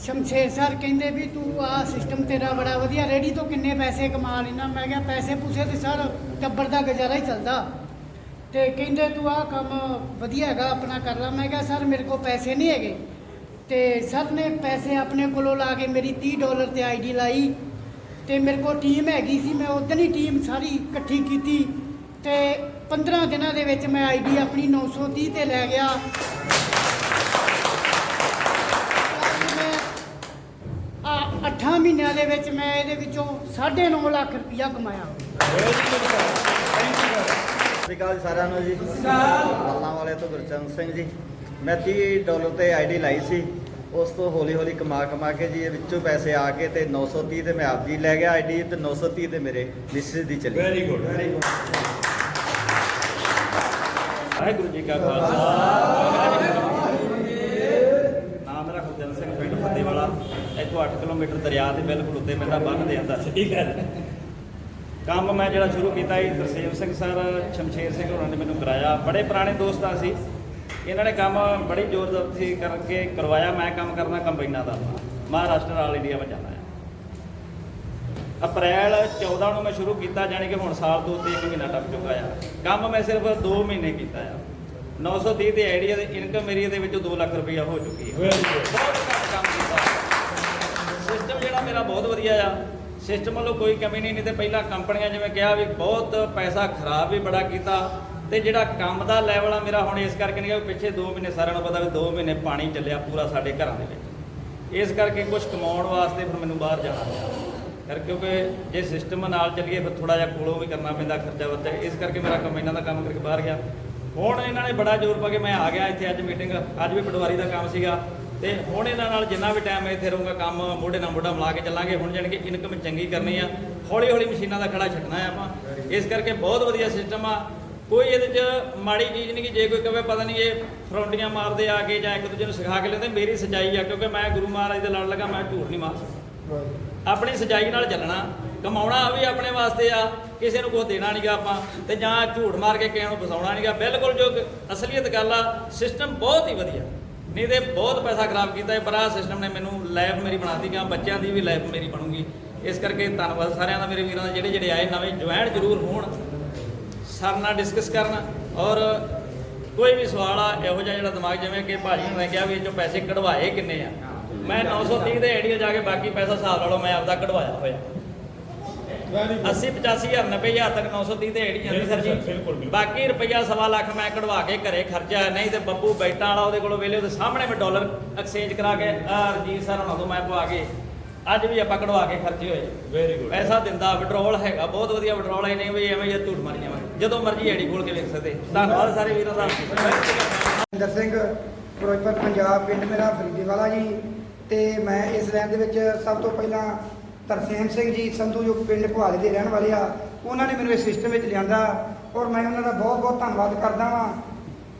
ਸ਼ਮਸ਼ੇਰ ਸਰ ਕਹਿੰਦੇ ਵੀ ਤੂੰ ਆਹ ਸਿਸਟਮ ਤੇਰਾ ਬੜਾ ਵਧੀਆ ਰੈਡੀ ਤੋਂ ਕਿੰਨੇ ਪੈਸੇ ਕਮਾ ਲੈਣਾ ਮੈਂ ਕਿਹਾ ਪੈਸੇ ਪੂਸੇ ਤੇ ਸਰ ਟੱਬਰ ਦਾ ਗੁਜ਼ਾਰਾ ਹੀ ਚੱਲਦਾ। ਤੇ ਕਹਿੰਦੇ ਤੂੰ ਆਹ ਕੰਮ ਵਧੀਆ ਹੈਗਾ, ਆਪਣਾ ਕਰ ਲੈ। ਮੈਂ ਕਿਹਾ ਸਰ ਮੇਰੇ ਕੋਲ ਪੈਸੇ ਨਹੀਂ ਹੈਗੇ। ਤੇ ਸਰ ਨੇ ਪੈਸੇ ਆਪਣੇ ਕੋਲੋਂ ਲਾ ਕੇ ਮੇਰੀ 30 ਡਾਲਰ ਤੇ ਆਈਡੀ ਲਾਈ। ਤੇ ਮੇਰੇ ਕੋਲ ਟੀਮ ਹੈਗੀ ਸੀ, ਮੈਂ ਉਦੋਂ ਹੀ ਟੀਮ ਸਾਰੀ ਇਕੱਠੀ ਕੀਤੀ। ਤੇ 15 ਦਿਨਾਂ ਦੇ ਵਿੱਚ ਮੈਂ ਆਈਡੀ ਆਪਣੀ 930 ਤੇ ਲੈ ਗਿਆ। ਮਹੀਨਿਆਂ ਦੇ ਵਿੱਚ ਮੈਂ ਇਹਦੇ ਵਿੱਚੋਂ 9.5 ਲੱਖ ਰੁਪਇਆ ਕਮਾਇਆ। ਜੀ ਸਾਰਿਆਂ ਨੂੰ ਜੀ। ਮੱਲਾਂ ਵਾਲੇ ਤੋਂ ਗੁਰਚਰਨ ਸਿੰਘ ਜੀ। ਮੈਂ 30 ਡਾਲਰ ਤੇ ਆਈਡੀ ਲਾਈ ਸੀ। ਉਸ ਤੋਂ ਹੌਲੀ ਹੌਲੀ ਕਮਾ ਕਮਾ ਕੇ ਜੀ ਇਹ ਵਿੱਚੋਂ ਪੈਸੇ ਆ ਕੇ ਤੇ 930 ਤੇ ਮੈਂ ਆਪਦੀ ਲੈ ਗਿਆ ਆਈਡੀ ਤੇ 930 ਤੇ ਮੇਰੇ ਮਿਸਿਸ ਦੀ ਚਲੀ। Very good very good Waheguru ji ਕਾ ਖਾਲਸਾ ਨਾਮ ਮੇਰਾ ਗੁਰਜਨ ਸਿੰਘ ਪਿੰਡ ਫਤਿਹਵਾਲਾ ਇੱਥੋਂ 8 ਕਿਲੋਮੀਟਰ ਦਰਿਆ ਦੇ ਬਿਲਕੁਲ ਉੱਤੇ ਪੈਂਦਾ ਬੰਨ ਦੇ ਅੰਦਰ। ਠੀਕ ਹੈ। ਕੰਮ ਮੈਂ ਜਿਹੜਾ ਸ਼ੁਰੂ ਕੀਤਾ ਸੀ ਤਰਸੇਮ ਸਿੰਘ ਸਰ ਸ਼ਮਸ਼ੇਰ ਸਿੰਘ ਹੋਰਾਂ ਨੇ ਮੈਨੂੰ ਕਰਾਇਆ। ਬੜੇ ਪੁਰਾਣੇ ਦੋਸਤਾਂ ਸੀ ਇਹਨਾਂ ਨੇ ਕੰਮ ਬੜੀ ਜ਼ੋਰਦਸਤੀ ਕਰਕੇ ਕਰਵਾਇਆ। ਮੈਂ ਕੰਮ ਕਰਨਾ ਕੰਬਾਈਨਾਂ ਦਾ। ਮਹਾਰਾਸ਼ਟਰ ਆਲ ਇੰਡੀਆ ਵਿੱਚ ਜਾਣਾ ਹੈ। ਅਪ੍ਰੈਲ 14 ਨੂੰ ਮੈਂ ਸ਼ੁਰੂ ਕੀਤਾ ਜਾਣੀ ਕਿ ਹੁਣ ਸਾਲ ਤੋਂ ਉੱਤੇ ਇੱਕ ਮਹੀਨਾ ਟੱਪ ਚੁੱਕਾ ਆ। ਕੰਮ ਮੈਂ ਸਿਰਫ 2 ਮਹੀਨੇ ਕੀਤਾ ਆ। 930 ਦੀ ਆਈਡੀਆ ਦੇ ਇਨਕਮ ਮੇਰੀ ਇਹਦੇ ਵਿੱਚੋਂ 2 ਲੱਖ ਰੁਪਈਆ ਹੋ ਚੁੱਕੀ ਹੈ ਬਹੁਤ ਵਧੀਆ ਆ। ਸਿਸਟਮ ਵੱਲੋਂ ਕੋਈ ਕਮੀ ਨਹੀਂ ਨਹੀਂ ਤੇ ਪਹਿਲਾਂ ਕੰਪਨੀਆਂ ਜਿਵੇਂ ਕਿਹਾ ਵੀ ਬਹੁਤ ਪੈਸਾ ਖਰਾਬ ਵੀ ਬੜਾ ਕੀਤਾ ਤੇ ਜਿਹੜਾ ਕੰਮ ਦਾ ਲੈਵਲ ਆ ਮੇਰਾ ਹੁਣ ਇਸ ਕਰਕੇ ਨਹੀਂ ਕਿ ਪਿੱਛੇ 2 ਮਹੀਨੇ ਸਾਰਿਆਂ ਨੂੰ ਪਤਾ ਵੀ 2 ਮਹੀਨੇ ਪਾਣੀ ਚੱਲਿਆ ਪੂਰਾ ਸਾਡੇ ਘਰਾਂ ਦੇ ਵਿੱਚ। ਇਸ ਕਰਕੇ ਕੁਝ ਕਮਾਉਣ ਵਾਸਤੇ ਫਿਰ ਮੈਨੂੰ ਬਾਹਰ ਜਾਣਾ ਪਿਆ। ਕਰ ਕਿਉਂਕਿ ਜੇ ਸਿਸਟਮ ਨਾਲ ਚੱਲੀਏ ਫਿਰ ਥੋੜਾ ਜਿਹਾ ਕੋਲੋਂ ਵੀ ਕਰਨਾ ਪੈਂਦਾ ਖਰਚਾ ਵਰਚਾ ਇਸ ਕਰਕੇ ਮੇਰਾ ਕੰਮ ਇਹਨਾਂ ਦਾ ਕੰਮ ਕਰਕੇ ਬਾਹਰ ਗਿਆ। ਹੁਣ ਇਹਨਾਂ ਨੇ ਬੜਾ ਜ਼ੋਰ ਪਾ ਕੇ ਮੈਂ ਆ ਗਿਆ ਇੱਥੇ ਅੱਜ ਮੀਟਿੰਗ ਅੱਜ ਵੀ ਪਟਵਾਰੀ ਦਾ ਕੰਮ ਸੀਗਾ। ਤੇ ਹੁਣ ਇਹਨਾਂ ਨਾਲ ਜਿੰਨਾ ਵੀ ਟਾਈਮ ਇੱਥੇ ਰਹੂੰਗਾ, ਕੰਮ ਮੋਢੇ ਨਾਲ ਮੋਢਾ ਮਿਲਾ ਕੇ ਚੱਲਾਂਗੇ, ਹੁਣ ਜਾਣੀ ਕਿ ਇਨਕਮ ਚੰਗੀ ਕਰਨੀ ਆ ਹੌਲੀ ਹੌਲੀ ਮਸ਼ੀਨਾਂ ਦਾ ਖੜਾ ਛੱਡਣਾ ਆ ਆਪਾਂ। ਇਸ ਕਰਕੇ ਬਹੁਤ ਵਧੀਆ ਸਿਸਟਮ ਆ। ਕੋਈ ਇਹਦੇ 'ਚ ਮਾੜੀ ਚੀਜ਼ ਨਹੀਂ ਕਿ ਜੇ ਕੋਈ ਕਵੇ, ਪਤਾ ਨਹੀਂ ਇਹ ਫਰੌਂਟੀਆਂ ਮਾਰਦੇ ਆ ਕੇ ਜਾਂ ਇੱਕ ਦੂਜੇ ਨੂੰ ਸਿਖਾ ਕੇ ਲੈਂਦੇ, ਮੇਰੀ ਸੱਚਾਈ ਆ, ਕਿਉਂਕਿ ਮੈਂ ਗੁਰੂ ਮਹਾਰਾਜ ਦੇ ਲੜ ਲੱਗਾ, ਮੈਂ ਝੂਠ ਨਹੀਂ ਮਾਰ ਸਕਦਾ। ਆਪਣੀ ਸੱਚਾਈ ਨਾਲ ਚੱਲਣਾ, ਕਮਾਉਣਾ ਵੀ ਆਪਣੇ ਵਾਸਤੇ ਆ, ਕਿਸੇ ਨੂੰ ਕੁਝ ਦੇਣਾ ਨਹੀਂਗਾ ਆਪਾਂ, ਤੇ ਜਾਂ ਝੂਠ ਮਾਰ ਕੇ ਕਿਸੇ ਨੂੰ ਫਸਾਉਣਾ ਨਹੀਂਗਾ ਬਿਲਕੁਲ ਜੋ ਕਿ ਅਸਲੀਅਤ ਗੱਲ ਆ ਸਿਸਟਮ ਬਹੁਤ ਹੀ ਵਧੀਆ। ਨਹੀਂ ਤੇ ਬਹੁਤ ਪੈਸਾ ਖਰਾਬ ਕੀਤਾ ਇਹ ਬੜਾ ਸਿਸਟਮ ਨੇ ਮੈਨੂੰ ਲਾਈਫ ਮੇਰੀ ਬਣਾਤੀ ਗਿਆ ਬੱਚਿਆਂ ਦੀ ਵੀ ਲਾਈਫ ਮੇਰੀ ਬਣੂਗੀ। ਇਸ ਕਰਕੇ ਧੰਨਵਾਦ ਸਾਰਿਆਂ ਦਾ, ਮੇਰੇ ਵੀਰਾਂ ਦਾ ਜਿਹੜੇ ਜਿਹੜੇ ਆਏ, ਨਵੇਂ ਜੁਆਇਨ ਜ਼ਰੂਰ ਹੋਣ। ਸਰ ਨਾਲ ਡਿਸਕਸ ਕਰਨ ਔਰ ਕੋਈ ਵੀ ਸਵਾਲ ਆ, ਇਹੋ ਜਿਹਾ ਜਿਹੜਾ ਦਿਮਾਗ ਜਿਵੇਂ ਕਿ ਭਾਜੀ ਨੇ ਕਿਹਾ ਵੀ ਇਹ ਚੋਂ ਪੈਸੇ ਕਢਵਾਏ ਕਿੰਨੇ ਆ। ਮੈਂ 930 ਦੇ ਆਈਡੀਆ ਜਾ ਕੇ ਬਾਕੀ ਪੈਸਾ ਹਿਸਾਬ ਲਾ ਲਓ, ਮੈਂ ਆਪਦਾ ਕਢਵਾਇਆ ਹੋਇਆ। 80 85000 90000 ਤੱਕ 930 ਤੇ ਏਡੀ ਜਾਂਦੀ ਸਰ ਜੀ। ਬਾਕੀ ਰੁਪਈਆ ਸਵਾ ਲੱਖ ਮੈਂ ਕਢਵਾ ਕੇ ਘਰੇ ਖਰਚਾ ਨਹੀਂ ਤੇ ਬੱਬੂ ਬੈਟਾਂ ਵਾਲਾ ਉਹਦੇ ਕੋਲੋਂ ਵੇਲੇ ਉਹਦੇ ਸਾਹਮਣੇ ਮੈਂ ਡਾਲਰ ਐਕਸਚੇਂਜ ਕਰਾ ਕੇ ਰਜੀਤ ਸਰ ਹੁਣਾਂ ਤੋਂ ਮੈਂ ਪਵਾ ਕੇ ਅੱਜ ਵੀ ਆਪਾਂ ਕਢਵਾ ਕੇ ਖਰਚੇ ਹੋਏ। ਵੈਰੀ ਗੁੱਡ ਪੈਸਾ ਦਿੰਦਾ ਵਿਡਰੋਲ ਹੈਗਾ ਬਹੁਤ ਵਧੀਆ ਵਿਡਰੋਲ ਹੈ ਨਹੀਂ ਵੀ ਐਵੇਂ ਜੇ ਝੂਠ ਮਾਰੀ ਜਾਵਾਂਗੇ। ਜਦੋਂ ਮਰਜ਼ੀ ਆਈਡੀ ਖੋਲ ਕੇ ਵੇਖ ਸਕਦੇ। ਧੰਨਵਾਦ ਸਾਰੇ ਵੀਰਾਂ ਦਾ। ਇੰਦਰ ਸਿੰਘ ਫਿਰੋਜ਼ਪੁਰ ਪੰਜਾਬ ਪਿੰਡ ਮੇਰਾ ਫਰੀਦੇਵਾਲਾ ਜੀ। ਤੇ ਮੈਂ ਇਸ ਲਾਈਨ ਦੇ ਵਿੱਚ ਸਭ ਤੋਂ ਪਹਿਲਾਂ ਤਰਸੇਮ ਸਿੰਘ ਜੀ, ਸੰਧੂ ਜੋ ਪਿੰਡ ਘੁਆਲੇ ਦੇ ਰਹਿਣ ਵਾਲੇ ਆ, ਉਹਨਾਂ ਨੇ ਮੈਨੂੰ ਇਸ ਸਿਸਟਮ ਵਿੱਚ ਲਿਆਂਦਾ ਔਰ ਮੈਂ ਉਹਨਾਂ ਦਾ ਬਹੁਤ ਬਹੁਤ ਧੰਨਵਾਦ ਕਰਦਾ ਵਾਂ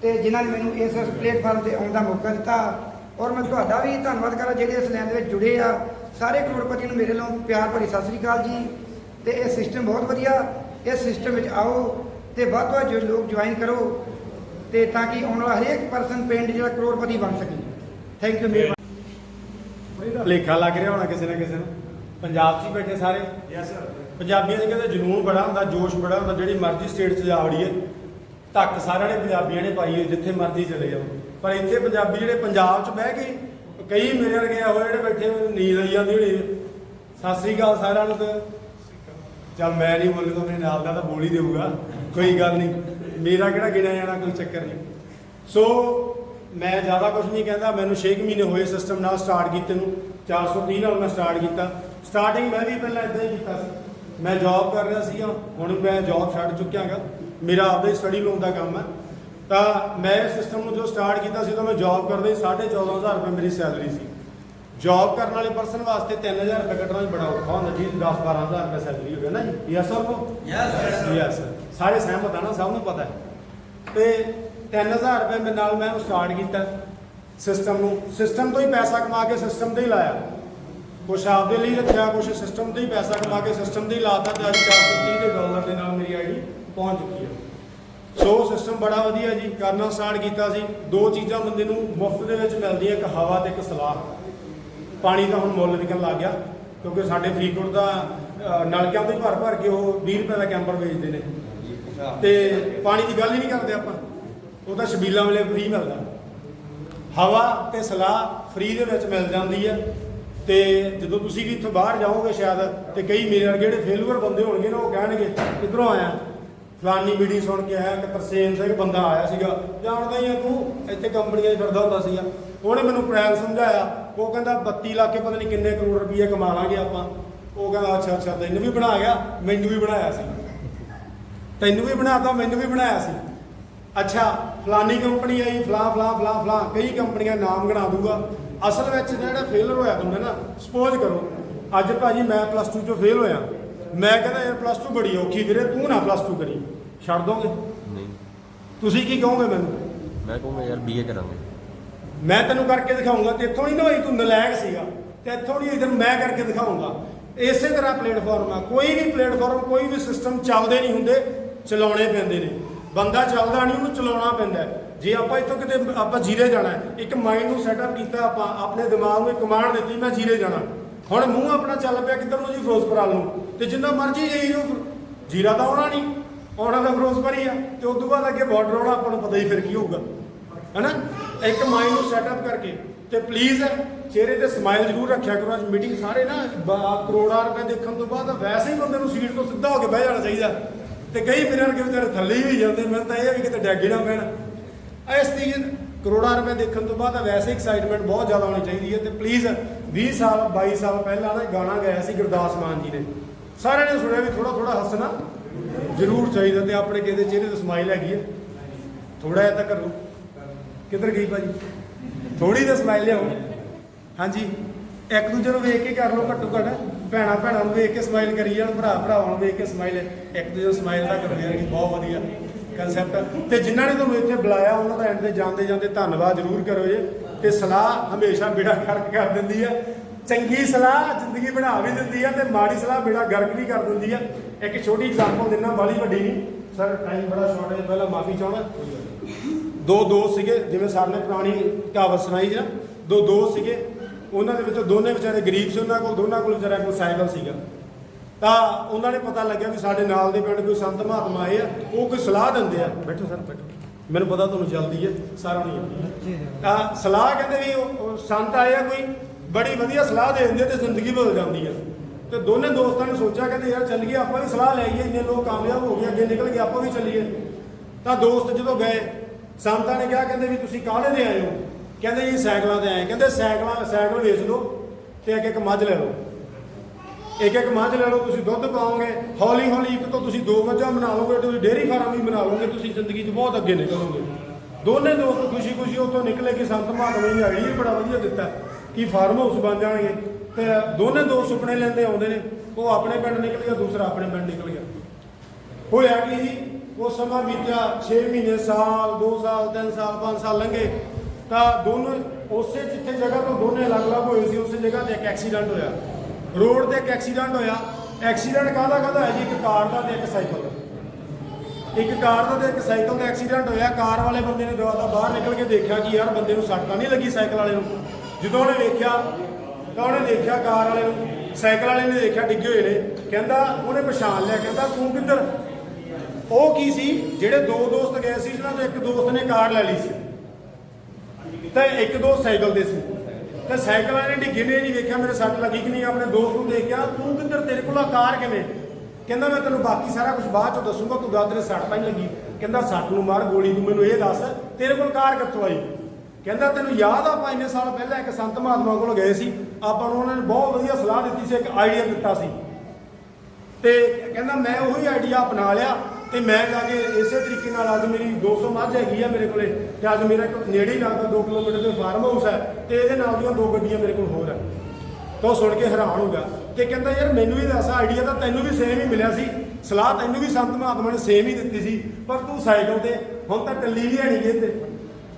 ਤੇ ਜਿਨ੍ਹਾਂ ਨੇ ਮੈਨੂੰ ਇਸ ਪਲੇਟਫਾਰਮ ਤੇ ਆਉਣ ਦਾ ਮੌਕਾ ਦਿੱਤਾ ਔਰ ਮੈਂ ਤੁਹਾਡਾ ਵੀ ਧੰਨਵਾਦ ਕਰਾਂ ਜਿਹੜੇ ਇਸ ਲੈਣ ਦੇ ਵਿੱਚ ਜੁੜੇ ਆ। ਸਾਰੇ ਕਰੋੜਪਤੀ ਨੂੰ ਮੇਰੇ ਵੱਲੋਂ ਪਿਆਰ ਭਰੀ ਸਤਿ ਸ੍ਰੀ ਅਕਾਲ ਜੀ ਤੇ ਇਹ ਸਿਸਟਮ ਬਹੁਤ ਵਧੀਆ, ਇਸ ਸਿਸਟਮ ਵਿੱਚ ਆਓ ਤੇ ਵੱਧ ਤੋਂ ਵੱਧ ਲੋਕ ਜੁਆਇਨ ਕਰੋ ਤੇ ਤਾਂ ਕਿ ਆਉਣ ਵਾਲਾ ਹਰੇਕ ਪਰਸਨ ਪਿੰਡ ਜਿਹੜਾ ਕਰੋੜਪਤੀ ਬਣ ਸਕੇ। ਥੈਂਕ ਯੂ ਮਿਹਰਬਾਨੀ ਲੇਖਾ ਲੱਗ ਰਿਹਾ ਹੋਣਾ ਕਿਸੇ ਨਾ ਕਿਸੇ ਨੂੰ। ਪੰਜਾਬ 'ਚ ਹੀ ਬੈਠੇ ਸਾਰੇ? ਯੈਸ ਸਰ ਪੰਜਾਬੀਆਂ ਦੇ ਕਹਿੰਦੇ ਜਨੂਨ ਬੜਾ ਹੁੰਦਾ ਜੋਸ਼ ਬੜਾ ਹੁੰਦਾ ਜਿਹੜੀ ਮਰਜ਼ੀ ਸਟੇਟ 'ਚ ਜਾ ਵੜੀਏ। ਧੱਕ ਸਾਰਿਆਂ ਨੇ ਪੰਜਾਬੀਆਂ ਨੇ ਪਾਈ ਹੋਈ ਜਿੱਥੇ ਮਰਜ਼ੀ ਚਲੇ ਜਾਓ। ਪਰ ਇੱਥੇ ਪੰਜਾਬੀ ਜਿਹੜੇ ਪੰਜਾਬ 'ਚ ਬਹਿ ਕੇ ਕਈ ਮੇਰੇ ਵਰਗੇ ਹੋਏ ਜਿਹੜੇ ਬੈਠੇ ਹੋਏ ਨੀਂਦ ਆਈ ਜਾਂਦੀ ਹੋਣੀ। ਸਤਿ ਸ੍ਰੀ ਅਕਾਲ ਸਾਰਿਆਂ ਨੂੰ ਤੇ। ਚੱਲ ਮੈਂ ਨਹੀਂ ਬੋਲੂਗਾ ਮੇਰੇ ਨਾਲ ਦਾ ਤਾਂ ਬੋਲ ਹੀ ਦੇਊਗਾ। ਕੋਈ ਗੱਲ ਨਹੀਂ। ਮੇਰਾ ਕਿਹੜਾ ਗਿਣਿਆ ਜਾਣਾ ਕੋਈ ਚੱਕਰ ਨਹੀਂ। ਸੋ ਮੈਂ ਜ਼ਿਆਦਾ ਕੁਝ ਨਹੀਂ ਕਹਿੰਦਾ ਮੈਨੂੰ 6 ਮਹੀਨੇ ਹੋਏ ਸਿਸਟਮ ਨਾਲ ਸਟਾਰਟ ਕੀਤੇ ਨੂੰ। 430 ਨਾਲ ਮੈਂ ਸਟਾਰਟ ਕੀਤਾ। ਸਟਾਰਟਿੰਗ ਮੈਂ ਵੀ ਪਹਿਲਾਂ ਇਦਾਂ ਹੀ ਕੀਤਾ ਸੀ। ਮੈਂ ਜੌਬ ਕਰ ਰਿਹਾ ਸੀਗਾ ਹੁਣ ਮੈਂ ਜੌਬ ਛੱਡ ਚੁੱਕਿਆ ਗਾ ਮੇਰਾ ਆਪਦਾ ਹੀ ਸਟੱਡੀ ਲੋਨ ਦਾ ਕੰਮ ਹੈ। ਤਾਂ ਮੈਂ ਸਿਸਟਮ ਨੂੰ ਜੋ ਸਟਾਰਟ ਕੀਤਾ ਸੀ ਤਾਂ ਮੈਂ ਜੌਬ ਕਰਦਾ ਸੀ 14500 ਰੁਪਏ ਮੇਰੀ ਸੈਲਰੀ ਸੀ। ਜੌਬ ਕਰਨ ਵਾਲੇ ਪਰਸਨ ਵਾਸਤੇ 3000 ਰੁਪਏ ਕੱਢਣਾ ਵੀ ਬੜਾ ਔਖਾ ਹੁੰਦਾ ਜੀ। 10 12000 ਰੁਪਏ ਸੈਲਰੀ ਹੋਵੇ ਨਾ ਜੀ। ਯੈਸ ਸਰ ਕੋ ਯੈਸ ਯੈਸ ਸਾਰੇ ਸਹਿਮਤ ਆ ਨਾ ਸਭ ਨੂੰ ਪਤਾ ਹੈ। ਤੇ 3000 ਰੁਪਏ ਮੇਰੇ ਨਾਲ ਮੈਂ ਉਹਨੂੰ ਸਟਾਰਟ ਕੀਤਾ ਸਿਸਟਮ ਨੂੰ। ਸਿਸਟਮ ਤੋਂ ਹੀ ਪੈਸਾ ਕਮਾ ਕੇ ਸਿਸਟਮ ਤੇ ਹੀ ਲਾਇਆ। ਕੁਛ ਆਪਦੇ ਲਈ ਰੱਖਿਆ, ਕੁਛ ਸਿਸਟਮ ਤੇ ਹੀ ਪੈਸਾ ਕਮਾ ਕੇ ਸਿਸਟਮ ਤੇ ਹੀ ਲਾਤਾ ਤੇ ਅੱਜ 430 ਦੇ ਡਾਲਰ ਦੇ ਨਾਲ ਮੇਰੀ ਆਈਡੀ ਪਹੁੰਚ ਚੁੱਕੀ ਹੈ ਸੋ ਸਿਸਟਮ ਬੜਾ ਵਧੀਆ ਜੀ, ਕਰਨਾ ਸਟਾਰਟ ਕੀਤਾ ਸੀ। ਦੋ ਚੀਜ਼ਾਂ ਬੰਦੇ ਨੂੰ ਮੁਫਤ ਦੇ ਵਿੱਚ ਮਿਲਦੀਆਂ, ਇੱਕ ਹਵਾ ਤੇ ਇੱਕ ਸਲਾਹ। ਪਾਣੀ ਤਾਂ ਹੁਣ ਮੁੱਲ ਵਿਕਣ ਲੱਗ ਗਿਆ, ਕਿਉਂਕਿ ਸਾਡੇ ਫਰੀਦਕੋਟ ਦਾ ਨਲਕਿਆਂ ਤੋਂ ਹੀ ਭਰ ਭਰ ਕੇ ਉਹ 20 ਰੁਪਏ ਦਾ ਕੈਂਪਰ ਵੇਚਦੇ ਨੇ। ਤੇ ਪਾਣੀ ਦੀ ਗੱਲ ਹੀ ਨਹੀਂ ਕਰਦੇ ਆਪਾਂ। ਉਹ ਤਾਂ ਛਬੀਲਾਂ ਵੇਲੇ ਫ੍ਰੀ ਮਿਲਦਾ। ਹਵਾ ਤੇ ਸਲਾਹ ਫ੍ਰੀ ਦੇ ਵਿੱਚ ਮਿਲ ਜਾਂਦੀ ਹੈ ਤੇ ਜਦੋਂ ਤੁਸੀਂ ਵੀ ਇੱਥੋਂ ਬਾਹਰ ਜਾਓਗੇ ਸ਼ਾਇਦ, ਤੇ ਕਈ ਮੇਰੇ ਵਰਗੇ ਜਿਹੜੇ ਫੇਲੂਅਰ ਬੰਦੇ ਹੋਣਗੇ ਨਾ, ਉਹ ਕਹਿਣਗੇ, ਕਿੱਧਰੋਂ ਆਇਆ? ਫਲਾਨੀ ਮੀਟਿੰਗ ਸੁਣ ਕੇ ਆਇਆ ਕਿ ਤਰਸੇਮ ਸਿੰਘ ਬੰਦਾ ਆਇਆ ਸੀਗਾ। ਜਾਣਦਾ ਹੀ ਆ ਤੂੰ, ਇੱਥੇ ਕੰਪਨੀਆਂ 'ਚ ਫਿਰਦਾ ਹੁੰਦਾ ਸੀਗਾ। ਉਹਨੇ ਮੈਨੂੰ ਪ੍ਰੈਲ ਸਮਝਾਇਆ। ਉਹ ਕਹਿੰਦਾ 32 ਲੱਖ ਪਤਾ ਨਹੀਂ ਕਿੰਨੇ ਕਰੋੜ ਰੁਪਏ ਕਮਾ ਲਾਂਗੇ ਆਪਾਂ। ਉਹ ਕਹਿੰਦਾ, ਅੱਛਾ ਅੱਛਾ, ਤੈਨੂੰ ਵੀ ਬਣਾ ਗਿਆ, ਮੈਨੂੰ ਵੀ ਬਣਾਇਆ ਸੀ। ਤੈਨੂੰ ਵੀ ਬਣਾਤਾ, ਮੈਨੂੰ ਵੀ ਬਣਾਇਆ ਸੀ। ਅੱਛਾ, ਫਲਾਨੀ ਕੰਪਨੀ ਆਈ, ਫਲਾ ਫਲਾ ਫਲਾ ਫਲਾ, ਕਈ ਕੰਪਨੀਆਂ ਨਾਮ ਗਣਾ ਦੂਗਾ। ਅਸਲ ਵਿੱਚ ਜਿਹੜਾ ਫੇਲਰ ਹੋਇਆ ਹੁੰਦਾ ਨਾ ਸਪੋਜ਼ ਕਰੋ ਅੱਜ ਭਾਜੀ ਮੈਂ ਪਲੱਸ 2 ਚੋਂ ਫੇਲ ਹੋਇਆ। ਮੈਂ ਕਹਿੰਦਾ ਯਾਰ ਪਲੱਸ 2 ਬੜੀ ਔਖੀ ਵੀਰੇ ਤੂੰ ਨਾ ਪਲੱਸ 2 ਕਰੀ। ਛੱਡ ਦੋਗੇ? ਨਹੀਂ। ਤੁਸੀਂ ਕੀ ਕਹੋਗੇ ਮੈਨੂੰ? ਮੈਂ ਕਹੂੰਗਾ ਯਾਰ ਬੀਏ ਕਰਾਂਗੇ। ਮੈਂ ਤੈਨੂੰ ਕਰਕੇ ਦਿਖਾਉਂਗਾ ਤੇ ਇੱਥੋਂ ਨਹੀਂ ਨਾ ਹੋਈ ਤੂੰ ਨਲਾਇਕ ਸੀਗਾ ਤੇ ਇੱਥੋਂ ਨਹੀਂ ਇਧਰ ਮੈਂ ਕਰਕੇ ਦਿਖਾਉਂਗਾ। ਇਸੇ ਤਰ੍ਹਾਂ ਪਲੇਟਫਾਰਮ ਆ। ਕੋਈ ਵੀ ਪਲੇਟਫਾਰਮ ਕੋਈ ਵੀ ਸਿਸਟਮ ਚੱਲਦੇ ਨਹੀਂ ਹੁੰਦੇ ਚਲਾਉਣੇ ਪੈਂਦੇ ਨੇ। ਬੰਦਾ ਚੱਲਦਾ ਨਹੀਂ ਉਹਨੂੰ ਚਲਾਉਣਾ ਪੈਂਦਾ। ਹੈ। ਜੇ ਆਪਾਂ ਇੱਥੋਂ ਕਿਤੇ ਆਪਾਂ ਜੀਰੇ ਜਾਣਾ ਇੱਕ ਮਾਈਂਡ ਨੂੰ ਸੈਟਅਪ ਕੀਤਾ ਆਪਾਂ, ਆਪਣੇ ਦਿਮਾਗ ਨੂੰ ਇੱਕ ਕਮਾਂਡ ਦਿੱਤੀ, ਮੈਂ ਜੀਰੇ ਜਾਣਾ। ਹੁਣ ਮੂੰਹ ਆਪਣਾ ਚੱਲ ਪਿਆ ਕਿੱਧਰ ਨੂੰ ਜੀ, ਫਿਰੋਜ਼ਪੁਰ ਵੱਲ ਨੂੰ। ਤੇ ਜਿੰਨਾ ਮਰਜ਼ੀ ਜਾਈ ਜੀਰਾ ਤਾਂ ਆਉਣਾ ਨਹੀਂ, ਆਉਣਾ ਤਾਂ ਫਿਰੋਜ਼ਪੁਰ ਹੀ ਆ। ਤੇ ਉਸ ਤੋਂ ਬਾਅਦ ਅੱਗੇ ਬਾਰਡਰ ਆਉਣਾ, ਆਪਾਂ ਨੂੰ ਪਤਾ ਹੀ ਫਿਰ ਕੀ ਹੋਊਗਾ। ਹੈਨਾ? ਇੱਕ ਮਾਈਂਡ ਨੂੰ ਸੈਟਅਪ ਕਰਕੇ। ਤੇ ਪਲੀਜ਼ ਚਿਹਰੇ ਤੇ ਸਮਾਈਲ ਜ਼ਰੂਰ ਰੱਖਿਆ ਕਰੋ। ਅੱਜ ਮੀਟਿੰਗ ਸਾਰੇ ਨਾ ਕਰੋੜਾਂ ਰੁਪਏ ਦੇਖਣ ਤੋਂ ਬਾਅਦ ਵੈਸੇ ਹੀ ਬੰਦੇ ਨੂੰ ਸੀਟ ਤੋਂ ਸਿੱਧਾ ਹੋ ਕੇ ਬਹਿ ਜਾਣਾ ਚਾਹੀਦਾ। ਤੇ ਕਈ ਮੇਰੇ ਵਰਗੇ ਵਿਚਾਰੇ ਥੱਲੇ ਹੀ ਹੋਈ ਜਾਂਦੇ, ਮੈਨੂੰ ਤਾਂ ਇਹ ਵੀ ਕਿਤੇ ਡੈਗ ਨਾ ਪੈਣ। ਇਸ ਦੀ ਕਰੋੜਾਂ ਰੁਪਏ ਦੇਖਣ ਤੋਂ ਬਾਅਦ ਵੈਸੇ ਐਕਸਾਈਟਮੈਂਟ ਬਹੁਤ ਜ਼ਿਆਦਾ ਹੋਣੀ ਚਾਹੀਦੀ ਹੈ ਤੇ ਪਲੀਜ਼ 20 ਸਾਲ 22 ਸਾਲ ਪਹਿਲਾਂ ਨਾ ਗਾਣਾ ਗਾਇਆ ਸੀ ਗੁਰਦਾਸ ਮਾਨ ਜੀ ਨੇ। ਸਾਰਿਆਂ ਨੇ ਸੁਣਿਆ ਵੀ ਥੋੜਾ ਥੋੜਾ ਹੱਸਣਾ ਜ਼ਰੂਰ ਚਾਹੀਦਾ ਤੇ ਆਪਣੇ ਕਿਸੇ ਦੇ ਚਿਹਰੇ ਤੇ ਸਮਾਈਲ ਹੈਗੀ ਹੈ। ਥੋੜਾ ਜਿਹਾ ਤਾਂ ਕਰੋ। ਕਿੱਧਰ ਗਈ ਭਾਜੀ? ਥੋੜੀ ਜਿਹੀ ਸਮਾਈਲ ਲਿਆਓ। ਹਾਂਜੀ। ਇੱਕ ਦੂਜੇ ਨੂੰ ਵੇਖ ਕੇ ਕਰ ਲਓ ਘੱਟੋ ਘੱਟ। ਭੈਣਾ ਭੈਣਾਂ ਨੂੰ ਵੇਖ ਕੇ ਸਮਾਈਲ ਕਰੀ ਜਾਣ, ਭਰਾ ਭਰਾਵਾਂ ਨੂੰ ਵੇਖ ਕੇ ਸਮਾਈਲ ਇੱਕ ਦੂਜੇ ਨੂੰ ਸਮਾਈਲ ਤਾਂ ਕਰੋ ਯਾਰ ਕਿ ਬਹੁਤ ਵਧੀਆ। ਕਨਸੈਪਟ ਤੇ ਜਿਨ੍ਹਾਂ ਨੇ ਤੁਹਾਨੂੰ ਇੱਥੇ ਬੁਲਾਇਆ, ਉਹਨਾਂ ਦਾ ਐਂਡ ਤੇ ਜਾਂਦੇ ਜਾਂਦੇ ਧੰਨਵਾਦ ਜ਼ਰੂਰ ਕਰੋ ਜੇ। ਤੇ ਸਲਾਹ ਹਮੇਸ਼ਾ ਬੇੜਾ ਗਰਕ ਕਰ ਦਿੰਦੀ ਆ। ਚੰਗੀ ਸਲਾਹ ਜ਼ਿੰਦਗੀ ਬਣਾ ਵੀ ਦਿੰਦੀ ਆ ਤੇ ਮਾੜੀ ਸਲਾਹ ਬੇੜਾ ਗਰਕ ਵੀ ਕਰ ਦਿੰਦੀ ਹੈ ਇੱਕ ਛੋਟੀ ਐਗਜ਼ਾਮਪਲ ਦਿੰਨਾ ਬਾਲੀ ਵੱਡੀ ਨਹੀਂ। ਸਰ ਟਾਈਮ ਬੜਾ ਸ਼ਾਰਟ ਹੈ, ਪਹਿਲਾਂ ਮਾਫੀ ਚਾਹੁੰਦਾ। ਦੋ ਦੋਸਤ ਸੀਗੇ, ਜਿਵੇਂ ਸਰ ਨੇ ਪੁਰਾਣੀ ਕਹਾਵਤ ਸੁਣਾਈ ਜੀ ਦੋ ਦੋਸਤ ਸੀਗੇ। ਉਹਨਾਂ ਦੇ ਵਿੱਚੋਂ ਦੋਨੇ ਵਿਚਾਰੇ ਗਰੀਬ ਸੀ, ਉਹਨਾਂ ਕੋਲ, ਦੋਨਾਂ ਕੋਲ ਵਿਚਾਰਿਆਂ ਕੋਲ ਸਾਈਕਲ ਸੀਗਾ। ਤਾਂ ਉਹਨਾਂ ਨੇ ਪਤਾ ਲੱਗਿਆ ਵੀ ਸਾਡੇ ਨਾਲ ਦੇ ਪਿੰਡ ਕੋਈ ਸੰਤ ਮਹਾਤਮਾ ਆਏ ਆ ਉਹ ਕੋਈ ਸਲਾਹ ਦਿੰਦੇ ਆ। ਬੈਠੋ ਸਰ ਬੈਠੋ। ਮੈਨੂੰ ਪਤਾ ਤੁਹਾਨੂੰ ਜਲਦੀ ਹੈ ਸਾਰਾ ਨਹੀਂ ਆਉਂਦੀ ਤਾਂ ਸਲਾਹ ਕਹਿੰਦੇ ਵੀ ਉਹ ਸੰਤ ਆਏ ਆ ਕੋਈ ਬੜੀ ਵਧੀਆ ਸਲਾਹ ਦੇ ਦਿੰਦੇ ਤੇ ਜ਼ਿੰਦਗੀ ਬਦਲ ਜਾਂਦੀ ਆ। ਤੇ ਦੋਨੇ ਦੋਸਤਾਂ ਨੇ ਸੋਚਿਆ ਕਹਿੰਦੇ ਯਾਰ ਚੱਲੀਏ ਆਪਾਂ ਵੀ ਸਲਾਹ ਲੈ ਆਈਏ ਇੰਨੇ ਲੋਕ ਕਾਮਯਾਬ ਹੋ ਗਏ ਅੱਗੇ ਨਿਕਲ ਗਏ ਆਪਾਂ ਵੀ ਚੱਲੀਏ। ਤਾਂ ਦੋਸਤ ਜਦੋਂ ਗਏ ਸੰਤਾਂ ਨੇ ਕਿਹਾ ਕਹਿੰਦੇ ਵੀ ਤੁਸੀਂ ਕਾਹਦੇ ਦੇ ਆਏ ਹੋ? ਕਹਿੰਦੇ ਜੀ ਸਾਈਕਲਾਂ ਤੇ ਆਏ ਕਹਿੰਦੇ ਸਾਈਕਲਾਂ ਸਾਈਕਲ ਵੇਚ ਲਓ ਤੇ ਇੱਕ ਇੱਕ ਮੱਝ ਲੈ ਲਓ। ਇੱਕ ਇੱਕ ਮੱਝ ਲੈ ਲਓ, ਤੁਸੀਂ ਦੁੱਧ ਪਾਓਗੇ, ਹੌਲੀ ਹੌਲੀ ਇੱਕ ਤੋਂ ਤੁਸੀਂ ਦੋ ਮੱਝਾਂ ਬਣਾ ਲਓਗੇ, ਤੁਸੀਂ ਡੇਅਰੀ ਫਾਰਮ ਵੀ ਬਣਾ ਲਓਗੇ, ਤੁਸੀਂ ਜ਼ਿੰਦਗੀ 'ਚ ਬਹੁਤ ਅੱਗੇ ਨਿਕਲੋਗੇ। ਦੋਨੇ ਦੋਸਤ ਖੁਸ਼ੀ ਖੁਸ਼ੀ ਉੱਥੋਂ ਨਿਕਲੇ ਕਿ ਸੰਤ ਮਹਾਤਮਾ ਨੇ ਆਈਡੀਆ ਬੜਾ ਵਧੀਆ ਦਿੱਤਾ ਕਿ ਫਾਰਮ ਹਾਊਸ ਬਣ ਜਾਣਗੇ। ਤੇ ਦੋਨੇ ਦੋਸਤ ਸੁਪਨੇ ਲੈਂਦੇ ਆਉਂਦੇ ਨੇ, ਉਹ ਆਪਣੇ ਪਿੰਡ ਨਿਕਲ ਗਿਆ, ਦੂਸਰਾ ਆਪਣੇ ਪਿੰਡ ਨਿਕਲ ਗਿਆ। ਹੋਇਆ ਕਿ ਜੀ? ਉਹ ਸਮਾਂ ਬੀਤਿਆ 6 ਮਹੀਨੇ, ਸਾਲ 2 ਸਾਲ 3 ਸਾਲ 5 ਸਾਲ ਲੰਘੇ। ਤਾਂ ਦੋਨੋਂ ਉਸੇ ਜਿੱਥੇ ਜਗ੍ਹਾ ਤੋਂ ਦੋਨੇ ਅਲੱਗ-ਅਲੱਗ ਹੋਏ ਸੀ, ਉਸੇ ਜਗ੍ਹਾ ਤੇ ਇੱਕ ਐਕਸੀਡੈਂਟ ਹੋਇਆ। ਰੋਡ ਤੇ ਇੱਕ ਐਕਸੀਡੈਂਟ ਹੋਇਆ। ਐਕਸੀਡੈਂਟ ਕਾਹਦਾ ਕਾਹਦਾ ਹੈ ਜੀ? ਇੱਕ ਕਾਰ ਦਾ ਤੇ ਇੱਕ ਸਾਈਕਲ ਦਾ। ਇੱਕ ਕਾਰ ਦਾ ਤੇ ਇੱਕ ਸਾਈਕਲ ਦਾ ਐਕਸੀਡੈਂਟ ਹੋਇਆ। ਕਾਰ ਵਾਲੇ ਬੰਦੇ ਨੇ ਦਵਾ ਬਾਹਰ ਨਿਕਲ ਕੇ ਦੇਖਿਆ ਕਿ ਯਾਰ ਬੰਦੇ ਨੂੰ ਸੱਟ ਤਾਂ ਨਹੀਂ ਲੱਗੀ ਸਾਈਕਲ ਵਾਲੇ ਨੂੰ। ਜਦੋਂ ਉਹਨੇ ਵੇਖਿਆ, ਤਾਂ ਉਹਨੇ ਦੇਖਿਆ ਕਾਰ ਵਾਲੇ ਨੂੰ। ਸਾਈਕਲ ਵਾਲੇ ਨੇ ਦੇਖਿਆ ਡਿੱਗੇ ਹੋਏ ਨੇ। ਕਹਿੰਦਾ, ਉਹਨੇ ਪਛਾਣ ਲਿਆ। ਕਹਿੰਦਾ, ਤੂੰ ਕਿੱਧਰ? ਉਹ ਕੀ ਸੀ? ਜਿਹੜੇ ਦੋ ਦੋਸਤ ਗਏ ਸੀ ਜਿਹਨਾਂ ਤੋਂ ਇੱਕ ਦੋਸਤ ਨੇ ਕਾਰ ਲੈ ਲਈ ਸੀ। ਤੇ ਇੱਕ ਦੋਸਤ ਸਾਈਕਲ ਤੇ ਸੀ। ਤੇ ਸਾਈਕਲ ਵਾਲੇ ਨੇ ਡਿੱਗੇ ਨੇ, ਨਹੀਂ ਵੇਖਿਆ ਮੇਰੇ ਸੱਟ ਲੱਗੀ ਕਿ ਨਹੀਂ, ਆਪਣੇ ਦੋਸਤ ਨੂੰ ਦੇਖਿਆ ਤੂੰ ਕਿੱਧਰ, ਤੇਰੇ ਕੋਲ ਆ ਕਾਰ ਕਿਵੇਂ? ਕਹਿੰਦਾ, ਮੈਂ ਤੈਨੂੰ ਬਾਕੀ ਸਾਰਾ ਕੁਝ ਬਾਅਦ ਚ ਦੱਸੂਗਾ, ਤੂੰ ਗੱਲ ਤੇਰੇ ਸੱਟ ਤਾਂ ਨਹੀਂ ਲੱਗੀ। ਕਹਿੰਦਾ, ਸੱਟ ਨੂੰ ਮਾਰ, ਗੋਲੀ ਨੂੰ ਮੈਨੂੰ ਇਹ ਦੱਸ, ਤੇਰੇ ਕੋਲ ਕਾਰ ਕਿੱਥੋਂ ਆਈ? ਕਹਿੰਦਾ, ਤੈਨੂੰ ਯਾਦ ਆ, ਆਪਾਂ ਇੰਨੇ ਸਾਲ ਪਹਿਲਾਂ ਇੱਕ ਸੰਤ ਮਹਾਤਮਾ ਕੋਲ ਗਏ ਸੀ। ਆਪਾਂ ਨੂੰ ਉਹਨਾਂ ਨੇ ਬਹੁਤ ਵਧੀਆ ਸਲਾਹ ਦਿੱਤੀ ਸੀ, ਇੱਕ ਆਈਡੀਆ ਦਿੱਤਾ ਸੀ। ਤੇ ਕਹਿੰਦਾ, ਮੈਂ ਉਹੀ ਆਈਡੀਆ ਅਪਣਾ ਲਿਆ। ਤੇ ਮੈਂ ਜਾ ਕੇ ਇਸੇ ਤਰੀਕੇ ਨਾਲ ਅੱਜ ਮੇਰੀ 200 ਮੱਝ ਹੈਗੀ ਆ ਮੇਰੇ ਕੋਲੇ ਤੇ ਅੱਜ ਮੇਰਾ ਇੱਕ ਨੇੜੇ ਹੀ ਲੱਗਦਾ 2 ਕਿਲੋਮੀਟਰ ਤੇ ਫਾਰਮ ਹਾਊਸ ਹੈ ਤੇ ਇਹਦੇ ਨਾਲ ਦੀਆਂ ਦੋ ਗੱਡੀਆਂ ਮੇਰੇ ਕੋਲ ਹੋਰ ਹੈ। ਤਾਂ ਉਹ ਸੁਣ ਕੇ ਹੈਰਾਨ ਹੋ ਗਿਆ ਤੇ ਕਹਿੰਦਾ, ਯਾਰ ਮੈਨੂੰ ਵੀ ਦੱਸ ਆਈਡੀਆ ਤਾਂ ਤੈਨੂੰ ਵੀ ਸੇਮ ਹੀ ਮਿਲਿਆ ਸੀ। ਸਲਾਹ ਤੈਨੂੰ ਵੀ ਸੰਤ ਮਹਾਤਮਾ ਨੇ ਸੇਮ ਹੀ ਦਿੱਤੀ ਸੀ, ਪਰ ਤੂੰ ਸਾਈਕਲ ਤੇ ਹੁਣ ਤਾਂ ਟੱਲੀ ਵੀ ਹੈ ਨਹੀਂ ਗੇ ਤੇ।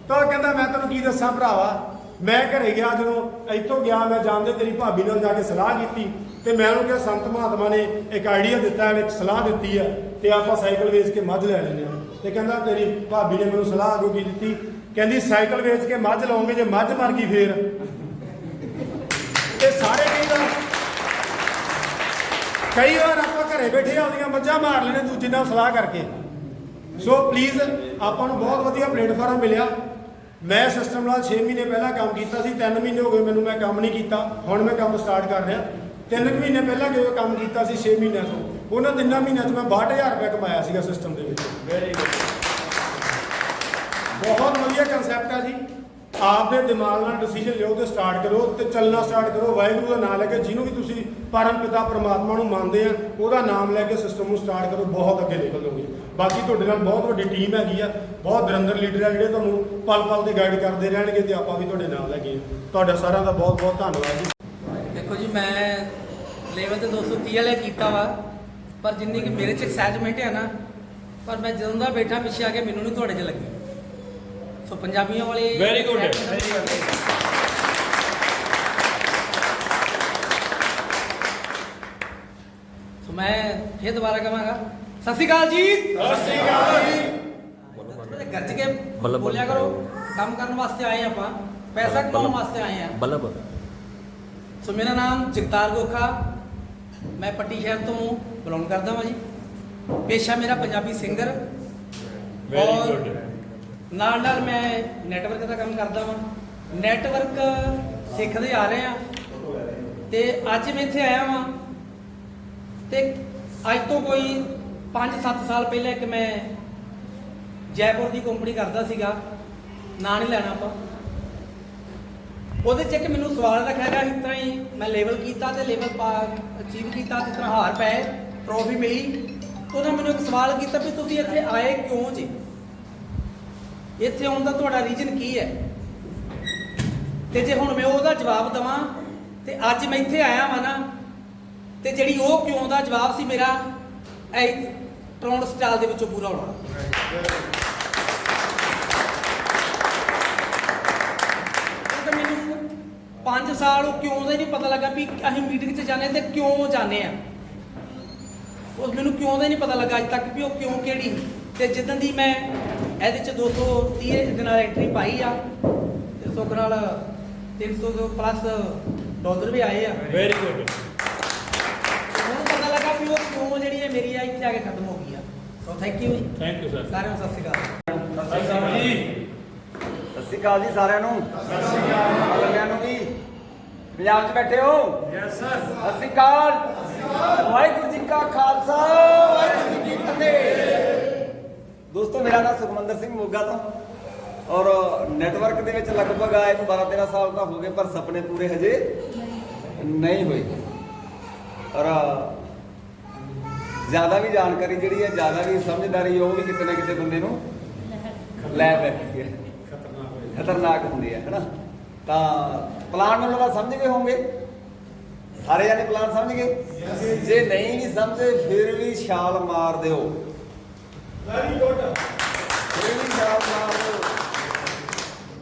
ਤਾਂ ਉਹ ਕਹਿੰਦਾ, ਮੈਂ ਤੈਨੂੰ ਕੀ ਦੱਸਾਂ ਭਰਾਵਾ? ਮੈਂ ਘਰੇ ਗਿਆ, ਜਦੋਂ ਇੱਥੋਂ ਗਿਆ, ਮੈਂ ਜਾਂਦੇ ਤੇਰੀ ਭਾਬੀ ਨਾਲ ਜਾ ਕੇ ਸਲਾਹ ਕੀਤੀ ਤੇ ਮੈਂ ਉਹਨੂੰ ਕਿਹਾ, ਸੰਤ ਮਹਾਤਮਾ ਨੇ ਇੱਕ ਆਈਡੀਆ ਦਿੱਤਾ ਹੈ ਇੱਕ ਸਲਾਹ ਦਿੱਤੀ ਹੈ ਤੇ ਆਪਾਂ ਸਾਈਕਲ ਵੇਚ ਕੇ ਮੱਝ ਲੈ ਲੈਂਦੇ ਆ ਤੇ ਕਹਿੰਦਾ, ਤੇਰੀ ਭਾਬੀ ਨੇ ਮੈਨੂੰ ਸਲਾਹ ਅੱਗੋਂ ਕੀ ਦਿੱਤੀ? ਕਹਿੰਦੀ, ਸਾਈਕਲ ਵੇਚ ਕੇ ਮੱਝ ਲਾਉਂਗੇ, ਜੇ ਮੱਝ ਮਰ ਗਈ ਫੇਰ। ਤੇ ਸਾਰੇ ਕਹਿੰਦਾ ਕਈ ਵਾਰ ਆਪਾਂ ਘਰੇ ਬੈਠੇ ਆਪਦੀਆਂ ਮੱਝਾਂ ਮਾਰ ਲੈਣੇ ਦੂਜੇ ਨਾਲ ਸਲਾਹ ਕਰਕੇ। ਸੋ ਪਲੀਜ਼ ਆਪਾਂ ਨੂੰ ਬਹੁਤ ਵਧੀਆ ਪਲੇਟਫਾਰਮ ਮਿਲਿਆ। ਮੈਂ ਸਿਸਟਮ ਨਾਲ 6 ਮਹੀਨੇ ਪਹਿਲਾਂ ਕੰਮ ਕੀਤਾ ਸੀ 3 ਮਹੀਨੇ ਹੋ ਗਏ ਮੈਨੂੰ ਮੈਂ ਕੰਮ ਨਹੀਂ ਕੀਤਾ। ਹੁਣ ਮੈਂ ਕੰਮ ਸਟਾਰਟ ਕਰ ਰਿਹਾ। 3 ਮਹੀਨੇ ਪਹਿਲਾਂ ਜਦੋਂ ਕੰਮ ਕੀਤਾ ਸੀ 6 ਮਹੀਨਿਆਂ ਤੋਂ। ਉਹਨਾਂ ਤਿੰਨਾਂ ਮਹੀਨਿਆਂ 'ਚ ਮੈਂ 62000 ਰੁਪਏ ਕਮਾਇਆ ਸੀਗਾ ਸਿਸਟਮ ਦੇ ਵਿੱਚ। ਵੈਰੀ ਗੁੱਡ ਬਹੁਤ ਵਧੀਆ ਕਨਸੈਪਟ ਹੈ ਜੀ। ਆਪਦੇ ਦਿਮਾਗ ਨਾਲ ਡਿਸੀਜਨ ਲਿਓ ਤੇ ਸਟਾਰਟ ਕਰੋ ਤੇ ਚੱਲਣਾ ਸਟਾਰਟ ਕਰੋ, ਵਾਹਿਗੁਰੂ ਦਾ ਨਾਮ ਲੈ ਕੇ ਜਿਹਨੂੰ ਵੀ ਤੁਸੀਂ ਪਰਮ ਪਿਤਾ ਪਰਮਾਤਮਾ ਨੂੰ ਮੰਨਦੇ ਆ, ਉਹਦਾ ਨਾਮ ਲੈ ਕੇ ਸਿਸਟਮ ਨੂੰ ਸਟਾਰਟ ਕਰੋ, ਬਹੁਤ ਅੱਗੇ ਨਿਕਲ ਜਾਓਗੇ। ਬਾਕੀ ਤੁਹਾਡੇ ਨਾਲ ਬਹੁਤ ਵੱਡੀ ਟੀਮ ਹੈਗੀ ਆ, ਬਹੁਤ ਦਰਿੰਦਰ ਲੀਡਰ ਆ ਜਿਹੜੇ ਤੁਹਾਨੂੰ ਪਲ ਪਲ ਤੇ ਗਾਈਡ ਕਰਦੇ ਰਹਿਣਗੇ ਤੇ ਆਪਾਂ ਵੀ ਤੁਹਾਡੇ ਨਾਲ ਹੈਗੇ ਆ। ਤੁਹਾਡਾ ਸਾਰਿਆਂ ਦਾ ਬਹੁਤ ਬਹੁਤ ਧੰਨਵਾਦ ਜੀ। ਦੇਖੋ ਜੀ, ਮੈਂ ਲੈਵਲ ਤੇ 230 ਵਾਲੇ ਕੀਤਾ ਵਾ, ਪਰ ਜਿੰਨੀ ਕਿ ਮੇਰੇ ਚ ਐਕਸਾਈਟਮੈਂਟ ਹੈ ਨਾ, ਪਰ ਮੈਂ ਜਦੋਂ ਦਾ ਬੈਠਾ ਪਿੱਛੇ ਆ ਕੇ ਮੈਨੂੰ ਨਹੀਂ ਤੁਹਾਡੇ 'ਚ ਲੱਗੀ। ਸੋ ਪੰਜਾਬੀਆਂ ਵਾਲੇ Very good, ਸੋ ਮੈਂ ਫੇਰ ਦੁਬਾਰਾ ਕਹਾਂਗਾ ਸਤਿ ਸ਼੍ਰੀ ਅਕਾਲ ਜੀ। ਸਤਿ ਸ੍ਰੀ ਅਕਾਲ ਜੀ। ਥੋੜੇ ਗੱਜ ਕੇ ਬੱਲਬ, ਬੋਲਿਆ ਕਰੋ। ਕੰਮ ਕਰਨ ਵਾਸਤੇ ਆਏ ਆਪਾਂ। ਪੈਸਾ ਕਮਾਉਣ ਵਾਸਤੇ ਆਏ ਆ। ਬੱਲਬ। ਸੋ ਮੇਰਾ ਨਾਮ ਜਗਤਾਰ ਗੋਖਾ। ਮੈਂ ਪੱਟੀ ਸ਼ਹਿਰ ਤੋਂ ਬਿਲੋਂਗ ਕਰਦਾ ਹਾਂ ਜੀ। ਪੇਸ਼ਾ ਮੇਰਾ ਪੰਜਾਬੀ ਸਿੰਗਰ। ਵੈਰੀ ਔਰ ਗੁੱਡ ਨਾਲ ਨਾਲ ਮੈਂ ਨੈਟਵਰਕ ਦਾ ਕੰਮ ਕਰਦਾ ਵਾਂ। ਨੈਟਵਰਕ ਸਿੱਖਦੇ ਆ ਰਹੇ ਆ। ਤੇ ਅੱਜ ਮੈਂ ਇੱਥੇ ਆਇਆ ਵਾਂ। ਤੇ ਅੱਜ ਤੋਂ ਕੋਈ 5-7 ਸਾਲ ਪਹਿਲਾਂ ਇੱਕ ਮੈਂ ਜੈਪੁਰ ਦੀ ਕੰਪਨੀ ਕਰਦਾ ਸੀਗਾ। ਨਾਂ ਨਹੀਂ ਲੈਣਾ ਆਪਾਂ। ਉਹਦੇ ਚ ਇੱਕ ਮੈਨੂੰ ਸਵਾਲ ਰੱਖਿਆ ਗਿਆ ਇਸ ਤਰ੍ਹਾਂ ਹੀ ਮੈਂ ਲੈਵਲ ਕੀਤਾ ਤੇ ਲੈਵਲ ਪਾ ਅਚੀਵ ਕੀਤਾ ਤੇ ਤਰ੍ਹਾਂ ਹਾਰ ਪਏ ਟਰੋਫੀ ਮਿਲੀ। ਉਹਨਾਂ ਮੈਨੂੰ ਇੱਕ ਸਵਾਲ ਕੀਤਾ ਵੀ ਤੁਸੀਂ ਇੱਥੇ ਆਏ ਕਿਉਂ ਜੀ? ਇੱਥੇ ਆਉਣ ਦਾ ਤੁਹਾਡਾ ਰੀਜਨ ਕੀ ਹੈ? ਤੇ ਜੇ ਹੁਣ ਮੈਂ ਉਹਦਾ ਜਵਾਬ ਦਵਾਂ, ਤੇ ਅੱਜ ਮੈਂ ਇੱਥੇ ਆਇਆ ਵਾਂ ਨਾ, ਤੇ ਜਿਹੜੀ ਉਹ ਕਿਉਂ ਦਾ ਜਵਾਬ ਸੀ ਮੇਰਾ, ਇਹ ਟਰੋਂਡ ਸਟਾਲ ਦੇ ਵਿੱਚੋਂ ਪੂਰਾ ਹੋਣਾ। ਤੇ ਮੈਨੂੰ 5 ਸਾਲ ਉਹ ਕਿਉਂ ਦਾ ਹੀ ਨਹੀਂ ਪਤਾ ਲੱਗਾ ਵੀ ਅਸੀਂ ਮੀਟਿੰਗ 'ਚ ਜਾਂਦੇ ਤੇ ਕਿਉਂ ਜਾਂਦੇ ਆ ਉਹ ਮੈਨੂੰ ਕਿਉਂ ਦਾ ਹੀ ਨਹੀਂ ਪਤਾ ਲੱਗਾ ਅੱਜ ਤੱਕ ਵੀ ਉਹ ਕਿਉਂ ਕਿਹੜੀ ਤੇ ਜਿੱਦਣ ਦੀ ਮੈਂ ਇਹਦੇ 'ਚ 230 ਦੇ ਨਾਲ ਐਂਟਰੀ ਪਾਈ ਆ। ਤੇ ਸੁੱਖ ਨਾਲ 300 ਤੋਂ ਪਲੱਸ ਡਾਲਰ ਵੀ ਆਏ ਆ। ਵੈਰੀ ਗੁੱਡ ਮੈਨੂੰ ਪਤਾ ਲੱਗਾ ਵੀ ਉਹ ਕਿਉਂ ਜਿਹੜੀ ਹੈ ਮੇਰੀ ਆ ਇੱਥੇ ਆ ਕੇ ਖਤਮ ਹੋ ਗਈ ਆ। So thank you thank you sir ਸਾਰਿਆਂ ਨੂੰ ਸਤਿ ਸ਼੍ਰੀ ਅਕਾਲ। ਸਤਿ ਸ਼੍ਰੀ ਅਕਾਲ ਜੀ। ਸਾਰਿਆਂ ਨੂੰ। ਸਤਿ ਸ਼੍ਰੀ ਅਕਾਲ। ਅਗਲਿਆਂ ਨੂੰ ਵੀ। ਪੰਜਾਬ 'ਚ ਬੈਠੇ ਹੋ? ਯੈਸ ਸਰ ਸਤਿ ਸ਼੍ਰੀ ਅਕਾਲ। ਵਾਹਿਗੁਰੂ ਜੀ ਕਾ ਖਾਲਸਾ। ਵਾਹਿਗੁਰੂ ਜੀ ਕੀ ਫਤਿਹ। ਦੋਸਤੋ, ਮੇਰਾ ਨਾਮ ਸੁਖਮੰਦਰ ਸਿੰਘ ਮੋਗਾ ਤੋਂ ਔਰ ਨੈਟਵਰਕ ਦੇ ਵਿੱਚ ਲਗਭਗ ਆਏ ਨੂੰ 12 13 ਸਾਲ ਤਾਂ ਹੋ ਗਏ, ਪਰ ਸੁਪਨੇ ਪੂਰੇ ਹਜੇ ਨਹੀਂ ਹੋਏ। ਔਰ ਜ਼ਿਆਦਾ ਵੀ ਜਾਣਕਾਰੀ ਜਿਹੜੀ ਹੈ, ਜ਼ਿਆਦਾ ਵੀ ਸਮਝਦਾਰੀ ਉਹ ਵੀ ਕਿਤੇ ਨਾ ਕਿਤੇ ਬੰਦੇ ਨੂੰ ਲੈ ਬੈਠੀ ਹੈ। ਖਤਰਨਾਕ ਹੁੰਦੀ ਹੈ, ਹੈਨਾ? ਤਾਂ ਪਲਾਨ ਮੈਨੂੰ ਤਾਂ ਸਮਝ ਗਏ ਹੋਵੋਗੇ? ਸਾਰੇ ਜਾਨੇ ਪਲਾਨ ਸਮਝ ਗਏ? ਜੇ ਨਹੀਂ ਵੀ ਸਮਝੇ, ਫਿਰ ਵੀ ਛਾਲ ਮਾਰ ਦਿਓ। ਵੈਰੀ ਗੁੱਡ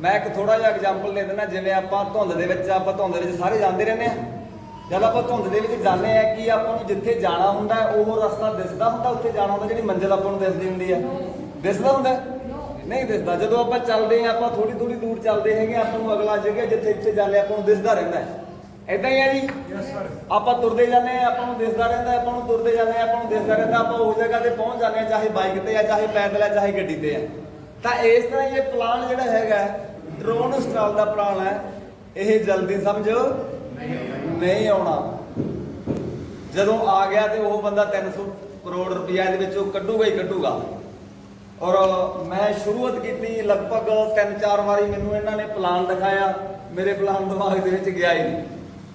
ਮੈਂ ਇੱਕ ਥੋੜਾ ਜਿਹਾ ਐਗਜ਼ਾਮਪਲ ਦੇ ਦਿੰਦਾ ਜਿਵੇਂ ਆਪਾਂ ਧੁੰਦ ਦੇ ਵਿੱਚ ਆਪਾਂ ਧੁੰਦ ਦੇ ਵਿੱਚ ਸਾਰੇ ਜਾਂਦੇ ਰਹਿੰਦੇ ਆ ਜਦ ਆਪਾਂ ਧੁੰਦ ਦੇ ਵਿੱਚ ਜਾਂਦੇ ਆ ਕਿ ਆਪਾਂ ਨੂੰ ਜਿੱਥੇ ਜਾਣਾ ਹੁੰਦਾ ਉਹ ਰਸਤਾ ਦਿਸਦਾ ਹੁੰਦਾ ਉੱਥੇ ਜਾਣਾ ਹੁੰਦਾ ਜਿਹੜੀ ਮੰਜ਼ਿਲ ਆਪਾਂ ਨੂੰ ਦਿਸਦੀ ਹੁੰਦੀ ਹੈ ਦਿਸਦਾ ਹੁੰਦਾ? ਨਹੀਂ ਦਿਸਦਾ। ਜਦੋਂ ਆਪਾਂ ਚੱਲਦੇ ਆ ਆਪਾਂ ਥੋੜੀ ਥੋੜੀ ਦੂਰ ਚੱਲਦੇ ਹੈਗੇ ਆਪਾਂ ਨੂੰ ਅਗਲਾ ਜਗ੍ਹਾ ਜਿੱਥੇ ਇੱਥੇ ਜਾਂਦੇ ਆਪਾਂ ਨੂੰ ਦਿਸਦਾ ਰਹਿੰਦਾ ਹੈ। ਇਦਾਂ ਹੀ ਹੈ ਜੀ? ਆਪਾਂ ਤੁਰਦੇ ਜਾਂਦੇ ਆ ਆਪਾਂ ਨੂੰ ਦਿਸਦਾ ਰਹਿੰਦਾ ਆਪਾਂ ਨੂੰ ਤੁਰਦੇ ਜਾਂਦੇ ਆ ਆਪਾਂ ਨੂੰ ਦਿਸਦਾ ਰਹਿੰਦਾ ਆਪਾਂ ਉਸ ਜਗ੍ਹਾ ਤੇ ਪਹੁੰਚ ਜਾਂਦੇ ਆ ਚਾਹੇ ਬਾਈਕ ਤੇ ਆ ਚਾਹੇ ਪੈਦਲ ਆ ਚਾਹੇ ਗੱਡੀ ਤੇ ਆ। ਤਾਂ ਇਸ ਤਰ੍ਹਾਂ ਇਹ ਪਲਾਨ ਜਿਹੜਾ ਹੈਗਾ ਡਰੋਨ ਸਟਾਲ ਦਾ ਪਲਾਨ ਹੈ ਇਹ ਜਲਦੀ ਸਮਝੋ ਨਹੀਂ ਆਉਣਾ। ਜਦੋਂ ਆ ਗਿਆ ਤੇ ਉਹ ਬੰਦਾ 300 ਕਰੋੜ ਰੁਪਇਆ ਇਹਦੇ ਵਿੱਚੋਂ ਕੱਢੂਗਾ ਹੀ ਕੱਢੂਗਾ। ਔਰ ਮੈਂ ਸ਼ੁਰੂਆਤ ਕੀਤੀ ਲਗਭਗ 3-4 ਵਾਰੀ ਮੈਨੂੰ ਇਹਨਾਂ ਨੇ ਪਲਾਨ ਦਿਖਾਇਆ ਮੇਰੇ ਪਲਾਨ ਦਿਮਾਗ ਦੇ ਵਿੱਚ ਗਿਆ ਹੀ ਨਹੀਂ।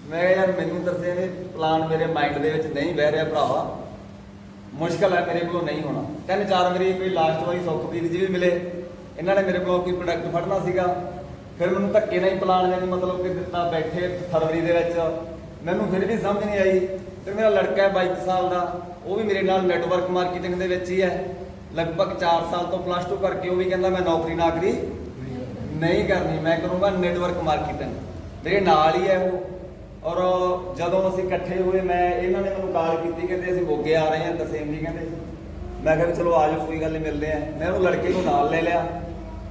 ਮੈਂ ਕਿਹਾ ਯਾਰ ਮੈਨੂੰ ਦੱਸੇ ਨੇ ਪਲਾਨ ਮੇਰੇ ਮਾਈਂਡ ਦੇ ਵਿੱਚ ਨਹੀਂ ਬਹਿ ਰਿਹਾ ਭਰਾਵਾ। ਮੁਸ਼ਕਲ ਹੈ ਮੇਰੇ ਕੋਲੋਂ ਨਹੀਂ ਹੋਣਾ। ਤਿੰਨ ਚਾਰ ਵਾਰੀ ਕੋਈ ਲਾਸਟ ਵਾਰੀ ਸੁਖਪ੍ਰੀਤ ਜੀ ਵੀ ਮਿਲੇ। ਇਹਨਾਂ ਨੇ ਮੇਰੇ ਕੋਲੋਂ ਕੋਈ ਪ੍ਰੋਡਕਟ ਫੜਨਾ ਸੀਗਾ। ਫਿਰ ਮੈਨੂੰ ਧੱਕੇ ਨਾਲ ਹੀ ਪਲਾਨ ਜਾਨੀ ਮਤਲਬ ਕਿ ਦਿੱਤਾ ਬੈਠੇ ਫਰਵਰੀ ਦੇ ਵਿੱਚ। ਮੈਨੂੰ ਫਿਰ ਵੀ ਸਮਝ ਨਹੀਂ ਆਈ। ਤੇ ਮੇਰਾ ਲੜਕਾ ਹੈ 22 ਸਾਲ ਦਾ ਉਹ ਵੀ ਮੇਰੇ ਨਾਲ ਨੈਟਵਰਕ ਮਾਰਕੀਟਿੰਗ ਦੇ ਵਿੱਚ ਹੀ ਹੈ। ਲਗਭਗ 4 ਸਾਲ ਤੋਂ ਪਲੱਸ 2 ਕਰਕੇ ਉਹ ਵੀ ਕਹਿੰਦਾ ਮੈਂ ਨੌਕਰੀ ਨਾਕਰੀ ਨਹੀਂ ਕਰਨੀ। ਮੈਂ ਕਰੂੰਗਾ ਨੈਟਵਰਕ ਮਾਰਕੀਟਿੰਗ ਮੇਰੇ ਨਾਲ ਹੀ ਹੈ ਉਹ। ਔਰ ਜਦੋਂ ਅਸੀਂ ਇਕੱਠੇ ਹੋਏ, ਮੈਂ ਇਹਨਾਂ ਨੇ ਮੈਨੂੰ ਕਾਲ ਕੀਤੀ, ਕਹਿੰਦੇ ਅਸੀਂ ਮੋਗੇ ਆ ਰਹੇ ਹਾਂ ਤਸੀਮ ਜੀ ਕਹਿੰਦੇ। ਮੈਂ ਕਿਹਾ ਵੀ ਚਲੋ ਆ ਜਾਓ, ਕੋਈ ਗੱਲ ਨਹੀਂ ਮਿਲਦੇ ਆ ਮੈਂ ਉਹ ਲੜਕੇ ਨੂੰ ਨਾਲ ਲੈ ਲਿਆ।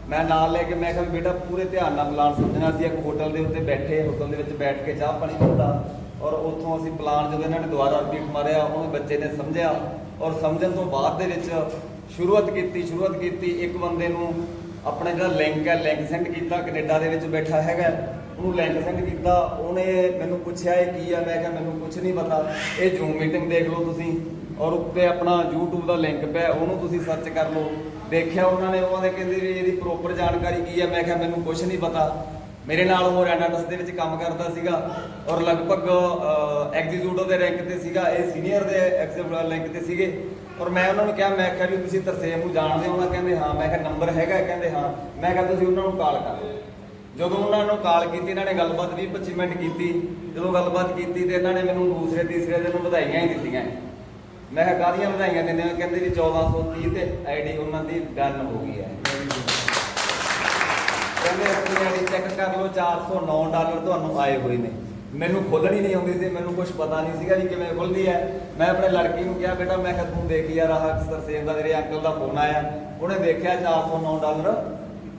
ਮੈਂ ਨਾਲ ਲੈ ਕੇ, ਮੈਂ ਕਿਹਾ ਵੀ ਬੇਟਾ ਪੂਰੇ ਧਿਆਨ ਨਾਲ ਪਲਾਨ ਸਮਝਣਾ। ਸੀ ਇੱਕ ਹੋਟਲ ਦੇ ਉੱਤੇ ਬੈਠੇ, ਹੋਟਲ ਦੇ ਵਿੱਚ ਬੈਠ ਕੇ ਚਾਹ ਪਾਣੀ ਪੀਤਾ। ਔਰ ਉੱਥੋਂ ਅਸੀਂ ਪਲਾਨ ਜਦੋਂ ਇਹਨਾਂ ਨੇ ਦੁਬਾਰਾ ਰਿਪੀਟ ਮਾਰਿਆ, ਉਹਨੂੰ ਬੱਚੇ ਨੇ ਸਮਝਿਆ। ਔਰ ਸਮਝਣ ਤੋਂ ਬਾਅਦ ਦੇ ਵਿੱਚ ਸ਼ੁਰੂਆਤ ਕੀਤੀ ਸ਼ੁਰੂਆਤ ਕੀਤੀ। ਇੱਕ ਬੰਦੇ ਨੂੰ ਆਪਣਾ ਜਿਹੜਾ ਲਿੰਕ ਹੈ, ਲਿੰਕ ਸੈਂਡ ਕੀਤਾ, ਕੈਨੇਡਾ ਦੇ ਵਿੱਚ ਬੈਠਾ ਹੈਗਾ। ਉਹਨੂੰ ਲਿੰਕ ਸੈਂਡ ਕੀਤਾ, ਉਹਨੇ ਮੈਨੂੰ ਪੁੱਛਿਆ ਇਹ ਕੀ ਆ, ਮੈਂ ਕਿਹਾ ਮੈਨੂੰ ਕੁਝ ਨਹੀਂ ਪਤਾ। ਇਹ ਜ਼ੂਮ ਮੀਟਿੰਗ ਦੇਖ ਲਓ ਤੁਸੀਂ, ਔਰ ਉੱਤੇ ਆਪਣਾ YouTube ਦਾ ਲਿੰਕ ਪਿਆ, ਉਹਨੂੰ ਤੁਸੀਂ ਸਰਚ ਕਰ ਲਓ। ਦੇਖਿਆ ਉਹਨਾਂ ਨੇ ਉਹਨਾਂ ਦੇ ਕਹਿੰਦੇ ਵੀ ਇਹਦੀ ਪ੍ਰੋਪਰ ਜਾਣਕਾਰੀ ਕੀ ਹੈ ਮੈਂ ਕਿਹਾ ਮੈਨੂੰ ਕੁਝ ਨਹੀਂ ਪਤਾ। ਮੇਰੇ ਨਾਲ ਉਹ ਰੈਨਾਟਸ ਦੇ ਵਿੱਚ ਕੰਮ ਕਰਦਾ ਸੀਗਾ, ਔਰ ਲਗਭਗ ਐਗਜ਼ੀਕਿਊਟਿਵ ਦੇ ਰੈਂਕ ਤੇ ਸੀਗਾ, ਇਹ ਸੀਨੀਅਰ ਦੇ ਐਗਜ਼ੀਕਿਊਟਿਵ ਰੈਂਕ ਤੇ ਸੀਗੇ। ਔਰ ਮੈਂ ਉਹਨਾਂ ਨੂੰ ਕਿਹਾ, ਮੈਂ ਕਿਹਾ ਵੀ ਤੁਸੀਂ ਤਰਸੇਮ ਨੂੰ ਜਾਣਦੇ ਹੋ ਉਹਨਾਂ ਕਹਿੰਦੇ ਹਾਂ। ਮੈਂ ਕਿਹਾ, ਨੰਬਰ ਹੈਗਾ ਕਹਿੰਦੇ ਹਾਂ। ਮੈਂ ਕਿਹਾ, ਤੁਸੀਂ ਉਹਨਾਂ ਨੂੰ ਕਾਲ ਕਰ ਲਓ ਜਦੋਂ ਉਹਨਾਂ ਨੂੰ ਕਾਲ ਕੀਤੀ, ਇਹਨਾਂ ਨੇ ਗੱਲਬਾਤ 20 25 ਮਿੰਟ ਕੀਤੀ। ਜਦੋਂ ਗੱਲਬਾਤ ਕੀਤੀ ਤੇ ਇਹਨਾਂ ਨੇ ਮੈਨੂੰ ਦੂਸਰੇ, ਤੀਸਰੇ ਦਿਨ ਨੂੰ ਵਧਾਈਆਂ ਹੀ ਦਿੱਤੀਆਂ। ਮੈਂ ਕਿਹਾ, ਕਾਹਦੀਆਂ ਵਧਾਈਆਂ ਦਿੰਦੇ ਹੋ? ਕਹਿੰਦੇ ਵੀ 1430 ਤੇ ਆਈਡੀ ਉਹਨਾਂ ਦੀ ਡਨ ਹੋ ਗਈ ਹੈ। ਕਹਿੰਦੇ, ਆਪਣੀ ਆਈਡੀ ਚੈੱਕ ਕਰ ਲਓ 409 ਡਾਲਰ ਤੁਹਾਨੂੰ ਆਏ ਹੋਏ ਨੇ। ਮੈਨੂੰ ਖੋਲਣੀ ਨਹੀਂ ਆਉਂਦੀ ਸੀ, ਮੈਨੂੰ ਕੁਝ ਪਤਾ ਨਹੀਂ ਸੀਗਾ ਵੀ ਕਿਵੇਂ ਖੁੱਲਦੀ ਹੈ। ਮੈਂ ਆਪਣੇ ਲੜਕੀ ਨੂੰ ਕਿਹਾ, ਬੇਟਾ, ਮੈਂ ਕਿਹਾ, ਤੂੰ ਦੇਖ ਯਾਰ, ਆਹ ਅਕਸਰ ਸੇਵ ਦਾ ਮੇਰੇ ਅੰਕਲ ਦਾ ਫੋਨ ਆਇਆ। ਉਹਨੇ ਦੇਖਿਆ 409 ਡਾਲਰ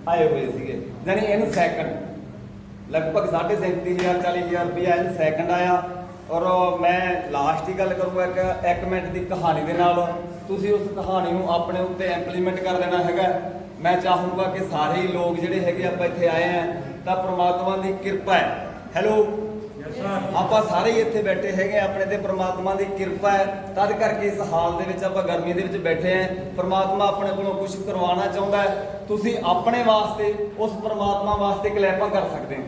ਆਏ ਹੋਏ ਸੀਗੇ। ਯਾਨੀ ਇਹਨੂੰ ਸੈਕਿੰਡ ਲਗਭਗ 37000 40000 ਰੁਪਇਆ ਇਹਨੂੰ ਸੈਕਿੰਡ ਆਇਆ। ਔਰ ਮੈਂ ਲਾਸਟ ਦੀ ਗੱਲ ਕਰੂੰਗਾ ਇੱਕ ਇੱਕ ਮਿੰਟ ਦੀ ਕਹਾਣੀ ਦੇ ਨਾਲ। ਤੁਸੀਂ ਉਸ ਕਹਾਣੀ ਨੂੰ ਆਪਣੇ ਉੱਤੇ ਇੰਪਲੀਮੈਂਟ ਕਰ ਦੇਣਾ ਹੈਗਾ। ਮੈਂ ਚਾਹੂੰਗਾ ਕਿ ਸਾਰੇ ਹੀ ਲੋਕ ਜਿਹੜੇ ਹੈਗੇ ਆਪਾਂ ਇੱਥੇ ਆਏ ਆ, ਤਾਂ ਪ੍ਰਮਾਤਮਾ ਦੀ ਕਿਰਪਾ ਹੈ। ਹੈਲੋ ਆਪਾਂ ਸਾਰੇ ਹੀ ਇੱਥੇ ਬੈਠੇ ਹੈਗੇ ਆਪਣੇ ਤੇ ਪ੍ਰਮਾਤਮਾ ਦੀ ਕਿਰਪਾ ਹੈ। ਤਦ ਕਰਕੇ ਇਸ ਹਾਲ ਦੇ ਵਿੱਚ ਆਪਾਂ ਗਰਮੀ ਦੇ ਵਿੱਚ ਬੈਠੇ ਆ। ਪ੍ਰਮਾਤਮਾ ਆਪਣੇ ਕੋਲੋਂ ਕੁਝ ਕਰਵਾਉਣਾ ਚਾਹੁੰਦਾ ਹੈ। ਤੁਸੀਂ ਆਪਣੇ ਵਾਸਤੇ, ਉਸ ਪ੍ਰਮਾਤਮਾ ਵਾਸਤੇ ਕਲੈਪਾਂ ਕਰ ਸਕਦੇ ਹੋ।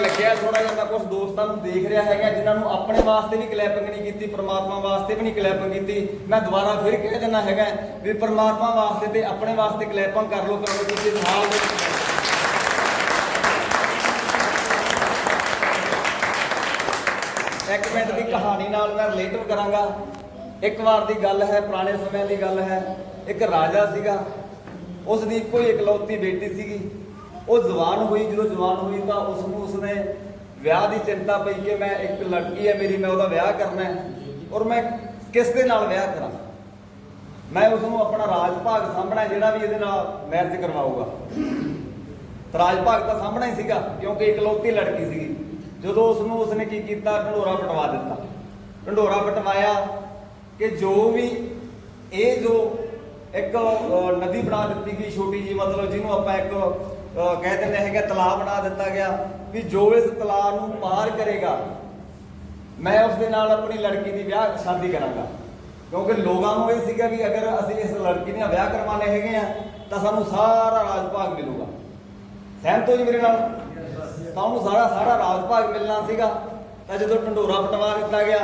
ਲੱਗਿਆ ਥੋੜਾ ਜਿਹਾ ਮੈਂ ਕੁਝ ਦੋਸਤਾਂ ਨੂੰ ਦੇਖ ਰਿਹਾ ਹੈਗਾ, ਜਿਨ੍ਹਾਂ ਨੂੰ ਆਪਣੇ ਵਾਸਤੇ ਵੀ ਕਲੈਪਿੰਗ ਨਹੀਂ ਕੀਤੀ, ਪ੍ਰਮਾਤਮਾ ਵਾਸਤੇ ਵੀ ਨਹੀਂ ਕਲੈਪਿੰਗ ਕੀਤੀ। ਮੈਂ ਦੁਬਾਰਾ ਫਿਰ ਕਹਿ ਦਿੰਦਾ ਹੈਗਾ ਵੀ ਪ੍ਰਮਾਤਮਾ ਵਾਸਤੇ ਤੇ ਆਪਣੇ ਵਾਸਤੇ ਕਲੈਪਿੰਗ ਕਰ ਲਓ ਕਰੋ ਤੁਸੀਂ ਹਾਲ ਦੇ ਵਿੱਚ ਇੱਕ ਮਿੰਟ ਦੀ ਕਹਾਣੀ ਨਾਲ ਮੈਂ ਰਿਲੇਟ ਕਰਾਂਗਾ। ਇੱਕ ਵਾਰ ਦੀ ਗੱਲ ਹੈ, ਪੁਰਾਣੇ ਸਮਿਆਂ ਦੀ ਗੱਲ ਹੈ। ਇੱਕ ਰਾਜਾ ਸੀਗਾ। ਉਸ ਦੀ ਇੱਕੋ ਹੀ ਇਕਲੌਤੀ ਬੇਟੀ ਸੀਗੀ। ਉਹ ਜਵਾਨ ਹੋਈ। ਜਦੋਂ ਜਵਾਨ ਹੋਈ ਤਾਂ ਉਸ ਨੂੰ ਉਸਨੇ ਵਿਆਹ ਦੀ ਚਿੰਤਾ ਪਈ ਕਿ ਮੈਂ ਇੱਕ ਲੜਕੀ ਹੈ ਮੇਰੀ, ਮੈਂ ਉਹਦਾ ਵਿਆਹ ਕਰਨਾ ਹੈ ਔਰ ਮੈਂ ਕਿਸ ਦੇ ਨਾਲ ਵਿਆਹ ਕਰਾਂ? ਮੈਂ ਉਸ ਨੂੰ ਆਪਣਾ ਰਾਜ ਭਾਗ ਸਾਂਭਣਾ ਜਿਹੜਾ ਵੀ ਇਹਦੇ ਨਾਲ ਮੈਰਿਜ ਕਰਵਾਊਗਾ। ਰਾਜ ਭਾਗ ਤਾਂ ਸਾਂਭਣਾ ਹੀ ਸੀਗਾ, ਕਿਉਂਕਿ ਇਕਲੌਤੀ ਲੜਕੀ ਸੀਗੀ। ਜਦੋਂ ਉਸ ਨੂੰ ਉਸਨੇ ਕੀ ਕੀਤਾ? ਢੰਡੋਰਾ ਪਟਵਾ ਦਿੱਤਾ। ਢੰਡੋਰਾ ਪਟਵਾਇਆ ਕਿ ਜੋ ਵੀ ਇਹ ਜੋ ਇੱਕ ਨਦੀ ਬਣਾ ਦਿੱਤੀ ਗਈ ਛੋਟੀ ਜੀ ਮਤਲਬ ਜਿਹਨੂੰ ਆਪਾਂ ਇੱਕ ਕਹਿ ਦਿੰਦੇ ਹੈਗੇ ਤਲਾਬ ਬਣਾ ਦਿੱਤਾ ਗਿਆ ਵੀ ਜੋ ਇਸ ਤਲਾਬ ਨੂੰ ਪਾਰ ਕਰੇਗਾ, ਮੈਂ ਉਸ ਦੇ ਨਾਲ ਆਪਣੀ ਲੜਕੀ ਦੀ ਵਿਆਹ, ਸ਼ਾਦੀ ਕਰਾਂਗਾ। ਕਿਉਂਕਿ ਲੋਕਾਂ ਨੂੰ ਇਹ ਸੀਗਾ ਵੀ ਅਗਰ ਅਸੀਂ ਇਸ ਲੜਕੀ ਨਾਲ ਵਿਆਹ ਕਰਵਾਣੇ ਹੈਗੇ ਆ, ਤਾਂ ਸਾਨੂੰ ਸਾਰਾ ਰਾਜ ਭਾਗ ਮਿਲੂਗਾ। ਸਹਿਮਤ ਹੋ ਜੀ ਮੇਰੇ ਨਾਲ? ਤਾਂ ਉਹਨੂੰ ਸਾਰਾ ਸਾਰਾ ਰਾਜ ਭਾਗ ਮਿਲਣਾ ਸੀਗਾ। ਤਾਂ ਜਦੋਂ ਢੰਡੋਰਾ ਪਟਵਾ ਦਿੱਤਾ ਗਿਆ,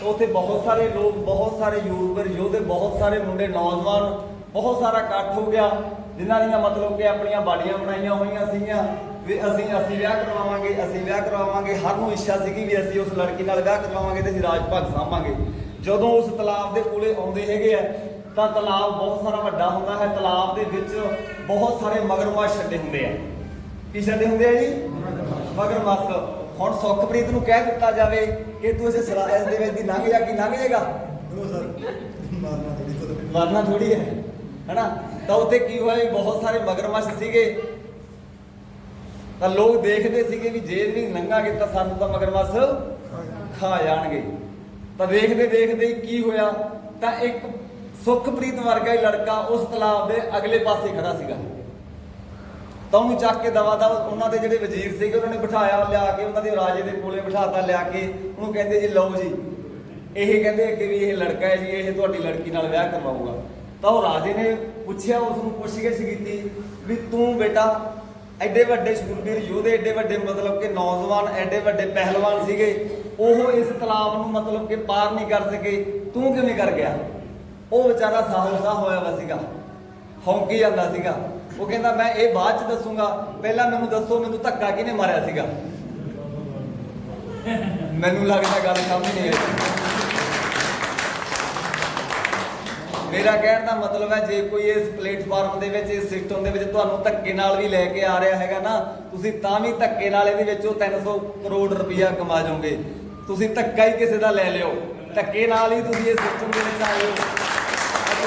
ਤਾਂ ਉੱਥੇ ਬਹੁਤ ਸਾਰੇ ਲੋਕ, ਬਹੁਤ ਸਾਰੇ ਯੂਰਪਰ ਯੋਧੇ, ਬਹੁਤ ਸਾਰੇ ਮੁੰਡੇ, ਨੌਜਵਾਨ, ਬਹੁਤ ਸਾਰਾ ਇਕੱਠ ਹੋ ਗਿਆ, ਜਿਨ੍ਹਾਂ ਦੀਆਂ ਮਤਲਬ ਕਿ ਆਪਣੀਆਂ ਬਾੜੀਆਂ ਬਣਾਈਆਂ ਹੋਈਆਂ ਸੀਗੀਆਂ। ਵੀ ਅਸੀਂ ਅਸੀਂ ਵਿਆਹ ਕਰਵਾਵਾਂਗੇ, ਅਸੀਂ ਵਿਆਹ ਕਰਵਾਵਾਂਗੇ। ਹਰ ਨੂੰ ਇੱਛਾ ਸੀਗੀ ਵੀ ਅਸੀਂ ਉਸ ਲੜਕੀ ਨਾਲ ਵਿਆਹ ਕਰਵਾਵਾਂਗੇ ਤੇ ਅਸੀਂ ਰਾਜ ਭਾਗ ਸਾਂਭਾਂਗੇ। ਜਦੋਂ ਉਸ ਤਲਾਬ ਦੇ ਕੋਲੇ ਆਉਂਦੇ ਹੈਗੇ ਆ, ਤਾਂ ਤਲਾਬ ਬਹੁਤ ਸਾਰਾ ਵੱਡਾ ਹੁੰਦਾ ਹੈ। ਤਲਾਬ ਦੇ ਵਿੱਚ ਬਹੁਤ ਸਾਰੇ ਮਗਰਮੱਛ ਛੱਡੇ ਹੁੰਦੇ ਆ। ਕੀ ਛੱਡੇ ਹੁੰਦੇ ਆ ਜੀ? ਮਗਰਮੱਛ ਹੁਣ ਸੁਖਪ੍ਰੀਤ ਨੂੰ ਕਹਿ ਦਿੱਤਾ ਜਾਵੇ ਕਿ ਤੂੰ ਇਸ ਸਰਾ- ਇਸ ਦੇ ਵਿੱਚ ਦੀ ਲੰਘ ਜਾ ਕੀ ਲੰਘ ਜਾਏਗਾ? ਮਰਨਾ ਥੋੜੀ ਹੈ ਹੈਨਾ? ਤਾਂ ਉੱਥੇ ਕੀ ਹੋਇਆ ਬਹੁਤ ਸਾਰੇ ਮਗਰਮੱਛ ਸੀਗੇ। ਤਾਂ ਲੋਕ ਦੇਖਦੇ ਸੀਗੇ ਵੀ ਜੇ ਵੀ ਲੰਘਾਂਗੇ ਤਾਂ ਸਾਨੂੰ ਤਾਂ ਮਗਰਮੱਛ ਖਾ ਜਾਣਗੇ। ਤਾਂ ਦੇਖਦੇ ਦੇਖਦੇ ਕੀ ਹੋਇਆ? ਤਾਂ ਇੱਕ ਸੁਖਪ੍ਰੀਤ ਵਰਗਾ ਹੀ ਲੜਕਾ ਉਸ ਤਲਾਬ ਦੇ ਅਗਲੇ ਪਾਸੇ ਖੜਾ ਸੀਗਾ। ਤਾਂ ਉਹਨੂੰ ਚੱਕ ਕੇ ਦਵਾ ਦਵਾ, ਉਹਨਾਂ ਦੇ ਜਿਹੜੇ ਵਜ਼ੀਰ ਸੀਗੇ, ਉਹਨਾਂ ਨੇ ਬਿਠਾਇਆ ਲਿਆ ਕੇ, ਉਹਨਾਂ ਦੇ ਰਾਜੇ ਦੇ ਕੋਲੇ ਬਿਠਾਤਾ ਲਿਆ ਕੇ, ਉਹਨੂੰ ਕਹਿੰਦੇ ਜੀ, ਲਓ ਜੀ, ਇਹ ਕਹਿੰਦੇ ਕਿ ਵੀ ਇਹ ਲੜਕਾ ਹੈ ਜੀ, ਇਹ ਤੁਹਾਡੀ ਲੜਕੀ ਨਾਲ ਵਿਆਹ ਕਰਵਾਊਗਾ। ਤਾਂ ਉਹ ਰਾਜੇ ਨੇ ਪੁੱਛਿਆ ਉਸ ਨੂੰ ਪੁੱਛਗਿੱਛ ਕੀਤੀ ਵੀ ਤੂੰ ਬੇਟਾ ਐਡੇ ਵੱਡੇ ਸ਼ੂਰਬੀਰ, ਯੋਧੇ ਐਡੇ ਵੱਡੇ ਮਤਲਬ ਕਿ ਨੌਜਵਾਨ, ਐਡੇ ਵੱਡੇ ਪਹਿਲਵਾਨ ਸੀਗੇ, ਉਹ ਇਸ ਤਲਾਬ ਨੂੰ ਮਤਲਬ ਕਿ ਪਾਰ ਨਹੀਂ ਕਰ ਸਕੇ, ਤੂੰ ਕਿਵੇਂ ਕਰ ਗਿਆ? ਉਹ ਵਿਚਾਰਾ ਸਾਹੋਸਾ ਹੋਇਆ ਵਾ ਸੀਗਾ, ਹੌਂਕੀ ਜਾਂਦਾ ਸੀਗਾ। ਉਹ ਕਹਿੰਦਾ, ਮੈਂ ਇਹ ਬਾਅਦ ਚ ਦੱਸੂਗਾ। ਪਹਿਲਾਂ ਮੈਨੂੰ ਦੱਸੋ, ਮੈਨੂੰ ਧੱਕਾ ਕਿਹਨੇ ਮਾਰਿਆ ਸੀਗਾ? ਮੈਨੂੰ ਲੱਗਦਾ ਗੱਲ ਸਮਝ ਨਹੀਂ ਆਈ। ਮੇਰਾ ਕਹਿਣ ਦਾ ਮਤਲਬ ਹੈ, ਜੇ ਕੋਈ ਇਸ ਪਲੇਟਫਾਰਮ ਦੇ ਵਿੱਚ, ਇਸ ਸਿਸਟਮ ਦੇ ਵਿੱਚ ਤੁਹਾਨੂੰ ਧੱਕੇ ਨਾਲ ਵੀ ਲੈ ਕੇ ਆ ਰਿਹਾ ਹੈਗਾ ਨਾ, ਤੁਸੀਂ ਤਾਂ ਵੀ ਧੱਕੇ ਨਾਲ ਇਹਦੇ ਵਿੱਚੋਂ 300 ਕਰੋੜ ਰੁਪਇਆ ਕਮਾ ਜਾਓਗੇ। ਤੁਸੀਂ ਧੱਕਾ ਹੀ ਕਿਸੇ ਦਾ ਲੈ ਲਿਓ। ਧੱਕੇ ਨਾਲ ਹੀ ਤੁਸੀਂ ਇਸ ਸਿਸਟਮ ਦੇ ਵਿੱਚ ਆਏ ਹੋ।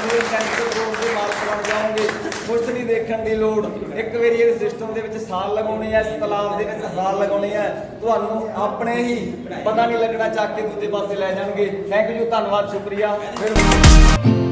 ਤੁਸੀਂ 300 ਕਰੋੜ ਦੇ ਮਾਲਕ ਬਣ ਜਾਓਗੇ ਕੁਝ ਨਹੀਂ ਦੇਖਣ ਦੀ ਲੋੜ। ਇੱਕ ਵਾਰੀ ਇਹ ਸਿਸਟਮ ਦੇ ਵਿੱਚ ਸਾਲ ਲਗਾਉਣੀ ਹੈ ਇਸ ਤਲਾਬ ਦੇ ਵਿੱਚ ਸਾਲ ਲਗਾਉਣੀ ਹੈ ਤੁਹਾਨੂੰ ਆਪਣੇ ਹੀ ਪਤਾ ਨਹੀਂ ਲੱਗਣਾ, ਚੱਕ ਕੇ ਦੂਜੇ ਪਾਸੇ ਲੈ ਜਾਣਗੇ। ਥੈਂਕ ਯੂ ਧੰਨਵਾਦ, ਸ਼ੁਕਰੀਆ। ਫਿਰ